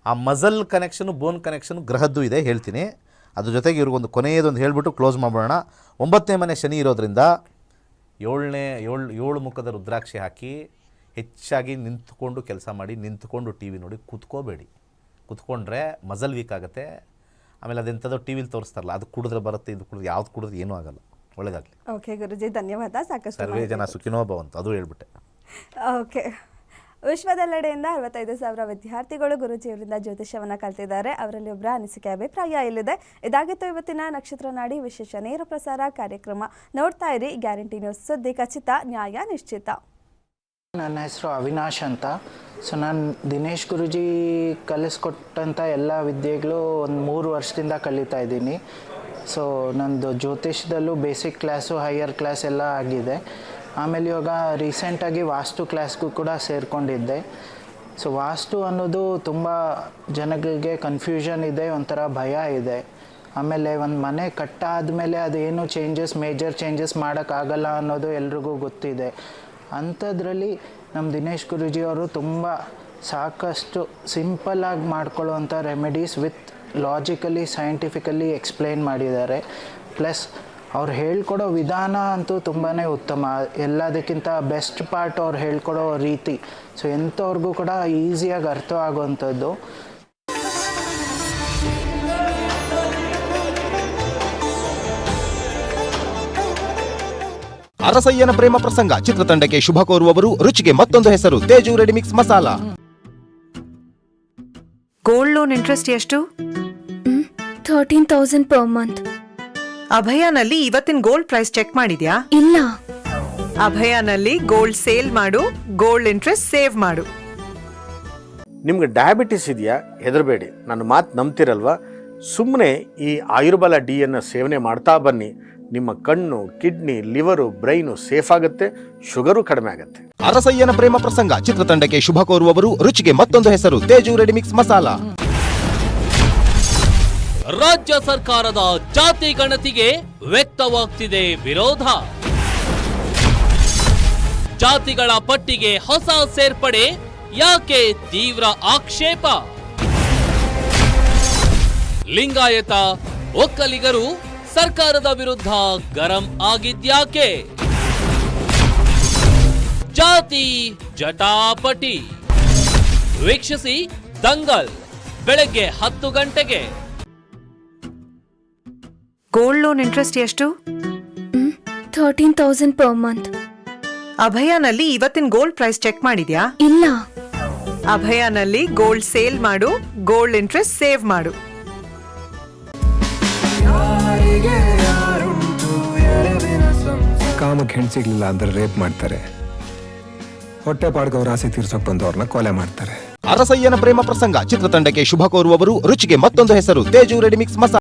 ಆ ಮಸಲ್ ಕನೆಕ್ಷನು ಬೋನ್ ಕನೆಕ್ಷನು ಗ್ರಹದ್ದು ಇದೆ ಹೇಳ್ತೀನಿ. ಅದ್ರ ಜೊತೆಗೆ ಇವ್ರಿಗೊಂದು ಕೊನೆಯದೊಂದು ಹೇಳ್ಬಿಟ್ಟು ಕ್ಲೋಸ್ ಮಾಡೋಣ ಒಂಬತ್ತನೇ ಮನೆ ಶನಿ ಇರೋದ್ರಿಂದ ಏಳನೇ ಏಳು ಏಳು ಮುಖದ ರುದ್ರಾಕ್ಷಿ ಹಾಕಿ ಹೆಚ್ಚಾಗಿ ನಿಂತ್ಕೊಂಡು ಕೆಲಸ ಮಾಡಿ ನಿಂತ್ಕೊಂಡು ಟಿ ವಿ ನೋಡಿ ಕೂತ್ಕೋಬೇಡಿ. ಕೂತ್ಕೊಂಡ್ರೆ ಮಜಲ್ ವೀಕ್ ಆಗುತ್ತೆ. ಆಮೇಲೆ ಅದೆಂಥದ್ದು ಟಿ ವಿಲಿ ತೋರಿಸ್ತಾರಲ್ಲ ಅದು ಕುಡಿದ್ರೆ ಬರುತ್ತೆ ಇದು ಕುಡಿದ್ರೆ ಯಾವ್ದು ಕುಡಿದ್ರೆ ಏನೂ ಆಗಲ್ಲ. ಒಳ್ಳೇದಾಗಲಿ. ಓಕೆ ಗುರುಜಿ ಧನ್ಯವಾದ. ಸಾಕಷ್ಟು ಸರ್ವೇ ಜನ ಸುಖಿನೋ ಭವಂತ ಅದು ಹೇಳ್ಬಿಟ್ಟೆ. ಓಕೆ ವಿಶ್ವದೆಲ್ಲೆಡೆಯಿಂದ ಅರವತ್ತೈದು ಸಾವಿರ ವಿದ್ಯಾರ್ಥಿಗಳು ಗುರುಜಿಯವರಿಂದ ಜ್ಯೋತಿಷ್ಯವನ್ನು ಕಲ್ತಿದ್ದಾರೆ. ಅವರಲ್ಲಿ ಒಬ್ಬರ ಅನಿಸಿಕೆ ಅಭಿಪ್ರಾಯ ಇಲ್ಲಿದೆ. ಇದಾಗಿತ್ತು ಇವತ್ತಿನ ನಕ್ಷತ್ರ ನಾಡಿ ವಿಶೇಷ ನೇರ ಪ್ರಸಾರ ಕಾರ್ಯಕ್ರಮ. ನೋಡ್ತಾ ಇರಿ, ಗ್ಯಾರಂಟಿ ನ್ಯೂಸ್ ಸುದ್ದಿ ಖಚಿತ, ನ್ಯಾಯ ನಿಶ್ಚಿತ. ನನ್ನ ಹೆಸರು ಅವಿನಾಶ್ ಅಂತ. ಸೊ ನಾನು ದಿನೇಶ್ ಗುರುಜಿ ಕಲಿಸ್ಕೊಟ್ಟಂಥ ಎಲ್ಲ ವಿದ್ಯೆಗಳು ಒಂದು ಮೂರು ವರ್ಷದಿಂದ ಕಲಿತಾ ಇದ್ದೀನಿ. ಸೊ ನಂದು ಜ್ಯೋತಿಷದಲ್ಲೂ ಬೇಸಿಕ್ ಕ್ಲಾಸು ಹೈಯರ್ ಕ್ಲಾಸ್ ಎಲ್ಲ ಆಗಿದೆ. ಆಮೇಲೆ ಇವಾಗ ರೀಸೆಂಟಾಗಿ ವಾಸ್ತು ಕ್ಲಾಸ್ಗೂ ಕೂಡ ಸೇರಿಕೊಂಡಿದ್ದೆ. ಸೊ ವಾಸ್ತು ಅನ್ನೋದು ತುಂಬ ಜನಗಳಿಗೆ ಕನ್ಫ್ಯೂಷನ್ ಇದೆ, ಒಂಥರ ಭಯ ಇದೆ. ಆಮೇಲೆ ಒಂದು ಮನೆ ಕಟ್ಟಾದ್ಮೇಲೆ ಅದೇನು ಚೇಂಜಸ್ ಮೇಜರ್ ಚೇಂಜಸ್ ಮಾಡೋಕ್ಕಾಗಲ್ಲ ಅನ್ನೋದು ಎಲ್ರಿಗೂ ಗೊತ್ತಿದೆ. ಅಂಥದ್ರಲ್ಲಿ ನಮ್ಮ ದಿನೇಶ್ ಗುರೂಜಿ ಅವರು ತುಂಬ ಸಾಕಷ್ಟು ಸಿಂಪಲ್ಲಾಗಿ ಮಾಡ್ಕೊಳ್ಳೋವಂಥ remedies with logically scientifically explain ಮಾಡಿದ್ದಾರೆ. ಪ್ಲಸ್ ಅವ್ರು ಹೇಳ್ಕೊಡೋ ವಿಧಾನ ಅಂತೂ ತುಂಬಾ ಉತ್ತಮ. ಎಲ್ಲದಕ್ಕಿಂತ ಬೆಸ್ಟ್ ಪಾರ್ಟ್ ಅವ್ರು ಹೇಳ್ಕೊಡೋ ರೀತಿ. ಸೊ ಎಂಥವ್ರಿಗೂ ಕೂಡ ಈಸಿಯಾಗಿ ಅರ್ಥ ಆಗುವಂಥದ್ದು ಅರಸಯ್ಯನ ಪ್ರೇಮ ಪ್ರಸಂಗ ಚಿತ್ರತಂಡಕ್ಕೆ ಶುಭ ಕೋರುವವರು ರುಚಿಗೆ ಮತ್ತೊಂದು ಹೆಸರು Teju ready mix masala. Gold loan interest ಎಷ್ಟು? ಥರ್ಟೀನ್ ತೌಸಂಡ್ ಪರ್ ಮಂತ್ ಅಭಯನಲ್ಲಿ ಇವತ್ತಿನ ಗೋಲ್ಡ್ ಪ್ರೈಸ್ ಚೆಕ್ ಮಾಡಿದ್ಯಾ? ಇಲ್ಲ. ಅಭಯನಲ್ಲಿ ಗೋಲ್ಡ್ ಸೇಲ್ ಮಾಡು ಗೋಲ್ಡ್ ಇಂಟ್ರೆಸ್ಟ್ ಸೇವ್ ಮಾಡು. ನಿಮ್ಗೆ ಡಯಾಬಿಟಿಸ್ ಇದೆಯಾ? ಹೆದರಬೇಡಿ. ನನ್ನ ಮಾತು ನಂಬ್ತಿರಲ್ವಾ? ಸುಮ್ಮನೆ ಈ ಆಯುರ್ಬಲ ಡಿ ಅನ್ನ ಸೇವನೆ ಮಾಡ್ತಾ ಬನ್ನಿ. ನಿಮ್ಮ ಕಣ್ಣು ಕಿಡ್ನಿ ಲಿವರು ಬ್ರೈನು ಸೇಫ್ ಆಗುತ್ತೆ ಶುಗರು ಕಡಿಮೆ ಆಗುತ್ತೆ. ಅರಸಯ್ಯನ ಪ್ರೇಮ ಪ್ರಸಂಗ ಚಿತ್ರತಂಡಕ್ಕೆ ಶುಭ ಕೋರುವವರು ರುಚಿಗೆ ಮತ್ತೊಂದು ಹೆಸರು ತೇಜು ರೆಡಿಮಿಕ್ಸ್ ಮಸಾಲಾ. ರಾಜ್ಯ ಸರ್ಕಾರದ ಜಾತಿ ಗಣತಿಗೆ ವ್ಯಕ್ತವಾಗ್ತಿದೆ ವಿರೋಧ. ಜಾತಿಗಳ ಪಟ್ಟಿಗೆ ಹೊಸ ಸೇರ್ಪಡೆ, ಯಾಕೆ ತೀವ್ರ ಆಕ್ಷೇಪ? ಲಿಂಗಾಯತ ಒಕ್ಕಲಿಗರು ಸರ್ಕಾರದ ವಿರುದ್ಧ ಗರಂ ಆಗಿದ್ಯಾಕೆ? ಜಾತಿ ಜಟಾಪಟಿ. ವೀಕ್ಷಿಸಿ ದಂಗಲ್, ಬೆಳಗ್ಗೆ ಹತ್ತು ಗಂಟೆಗೆ. ಗೋಲ್ಡ್ ಲೋನ್ ಇಂಟ್ರೆಸ್ಟ್ ಎಷ್ಟು? ಥರ್ಟೀನ್ ತೌಸಂಡ್ ಪರ್ ಮಂತ್ ಅಭಯಾನಲ್ಲಿ ಇವತ್ತಿನ ಗೋಲ್ಡ್ ಪ್ರೈಸ್ ಚೆಕ್ ಮಾಡಿದ್ಯಾ? ಇಲ್ಲ. ಅಭಯಾನಲ್ಲಿ ಗೋಲ್ಡ್ ಸೇಲ್ ಮಾಡು ಗೋಲ್ಡ್ ಇಂಟ್ರೆಸ್ಟ್ ಸೇವ್ ಮಾಡು. ಕಾಮಕ್ಕೆ ಹೆಣ್ಣು ಸಿಗ್ಲಿಲ್ಲ ಅಂದ್ರೆ ರೇಪ್ ಮಾಡ್ತಾರೆ. ಹೊಟ್ಟೆ ಪಾಡ್ಗವ್ರ ಆಸೆ ತೀರ್ಸೋಕ್ ಬಂದವ್ರನ್ನ ಕೊಲೆ ಮಾಡ್ತಾರೆ. ಅರಸಯ್ಯನ ಪ್ರೇಮ ಪ್ರಸಂಗ ಚಿತ್ರತಂಡಕ್ಕೆ ಶುಭ ಕೋರುವವರು ರುಚಿಗೆ ಮತ್ತೊಂದು ಹೆಸರು ತೇಜು ರೆಡಿಮಿಕ್ಸ್ ಮಸಾಲಾ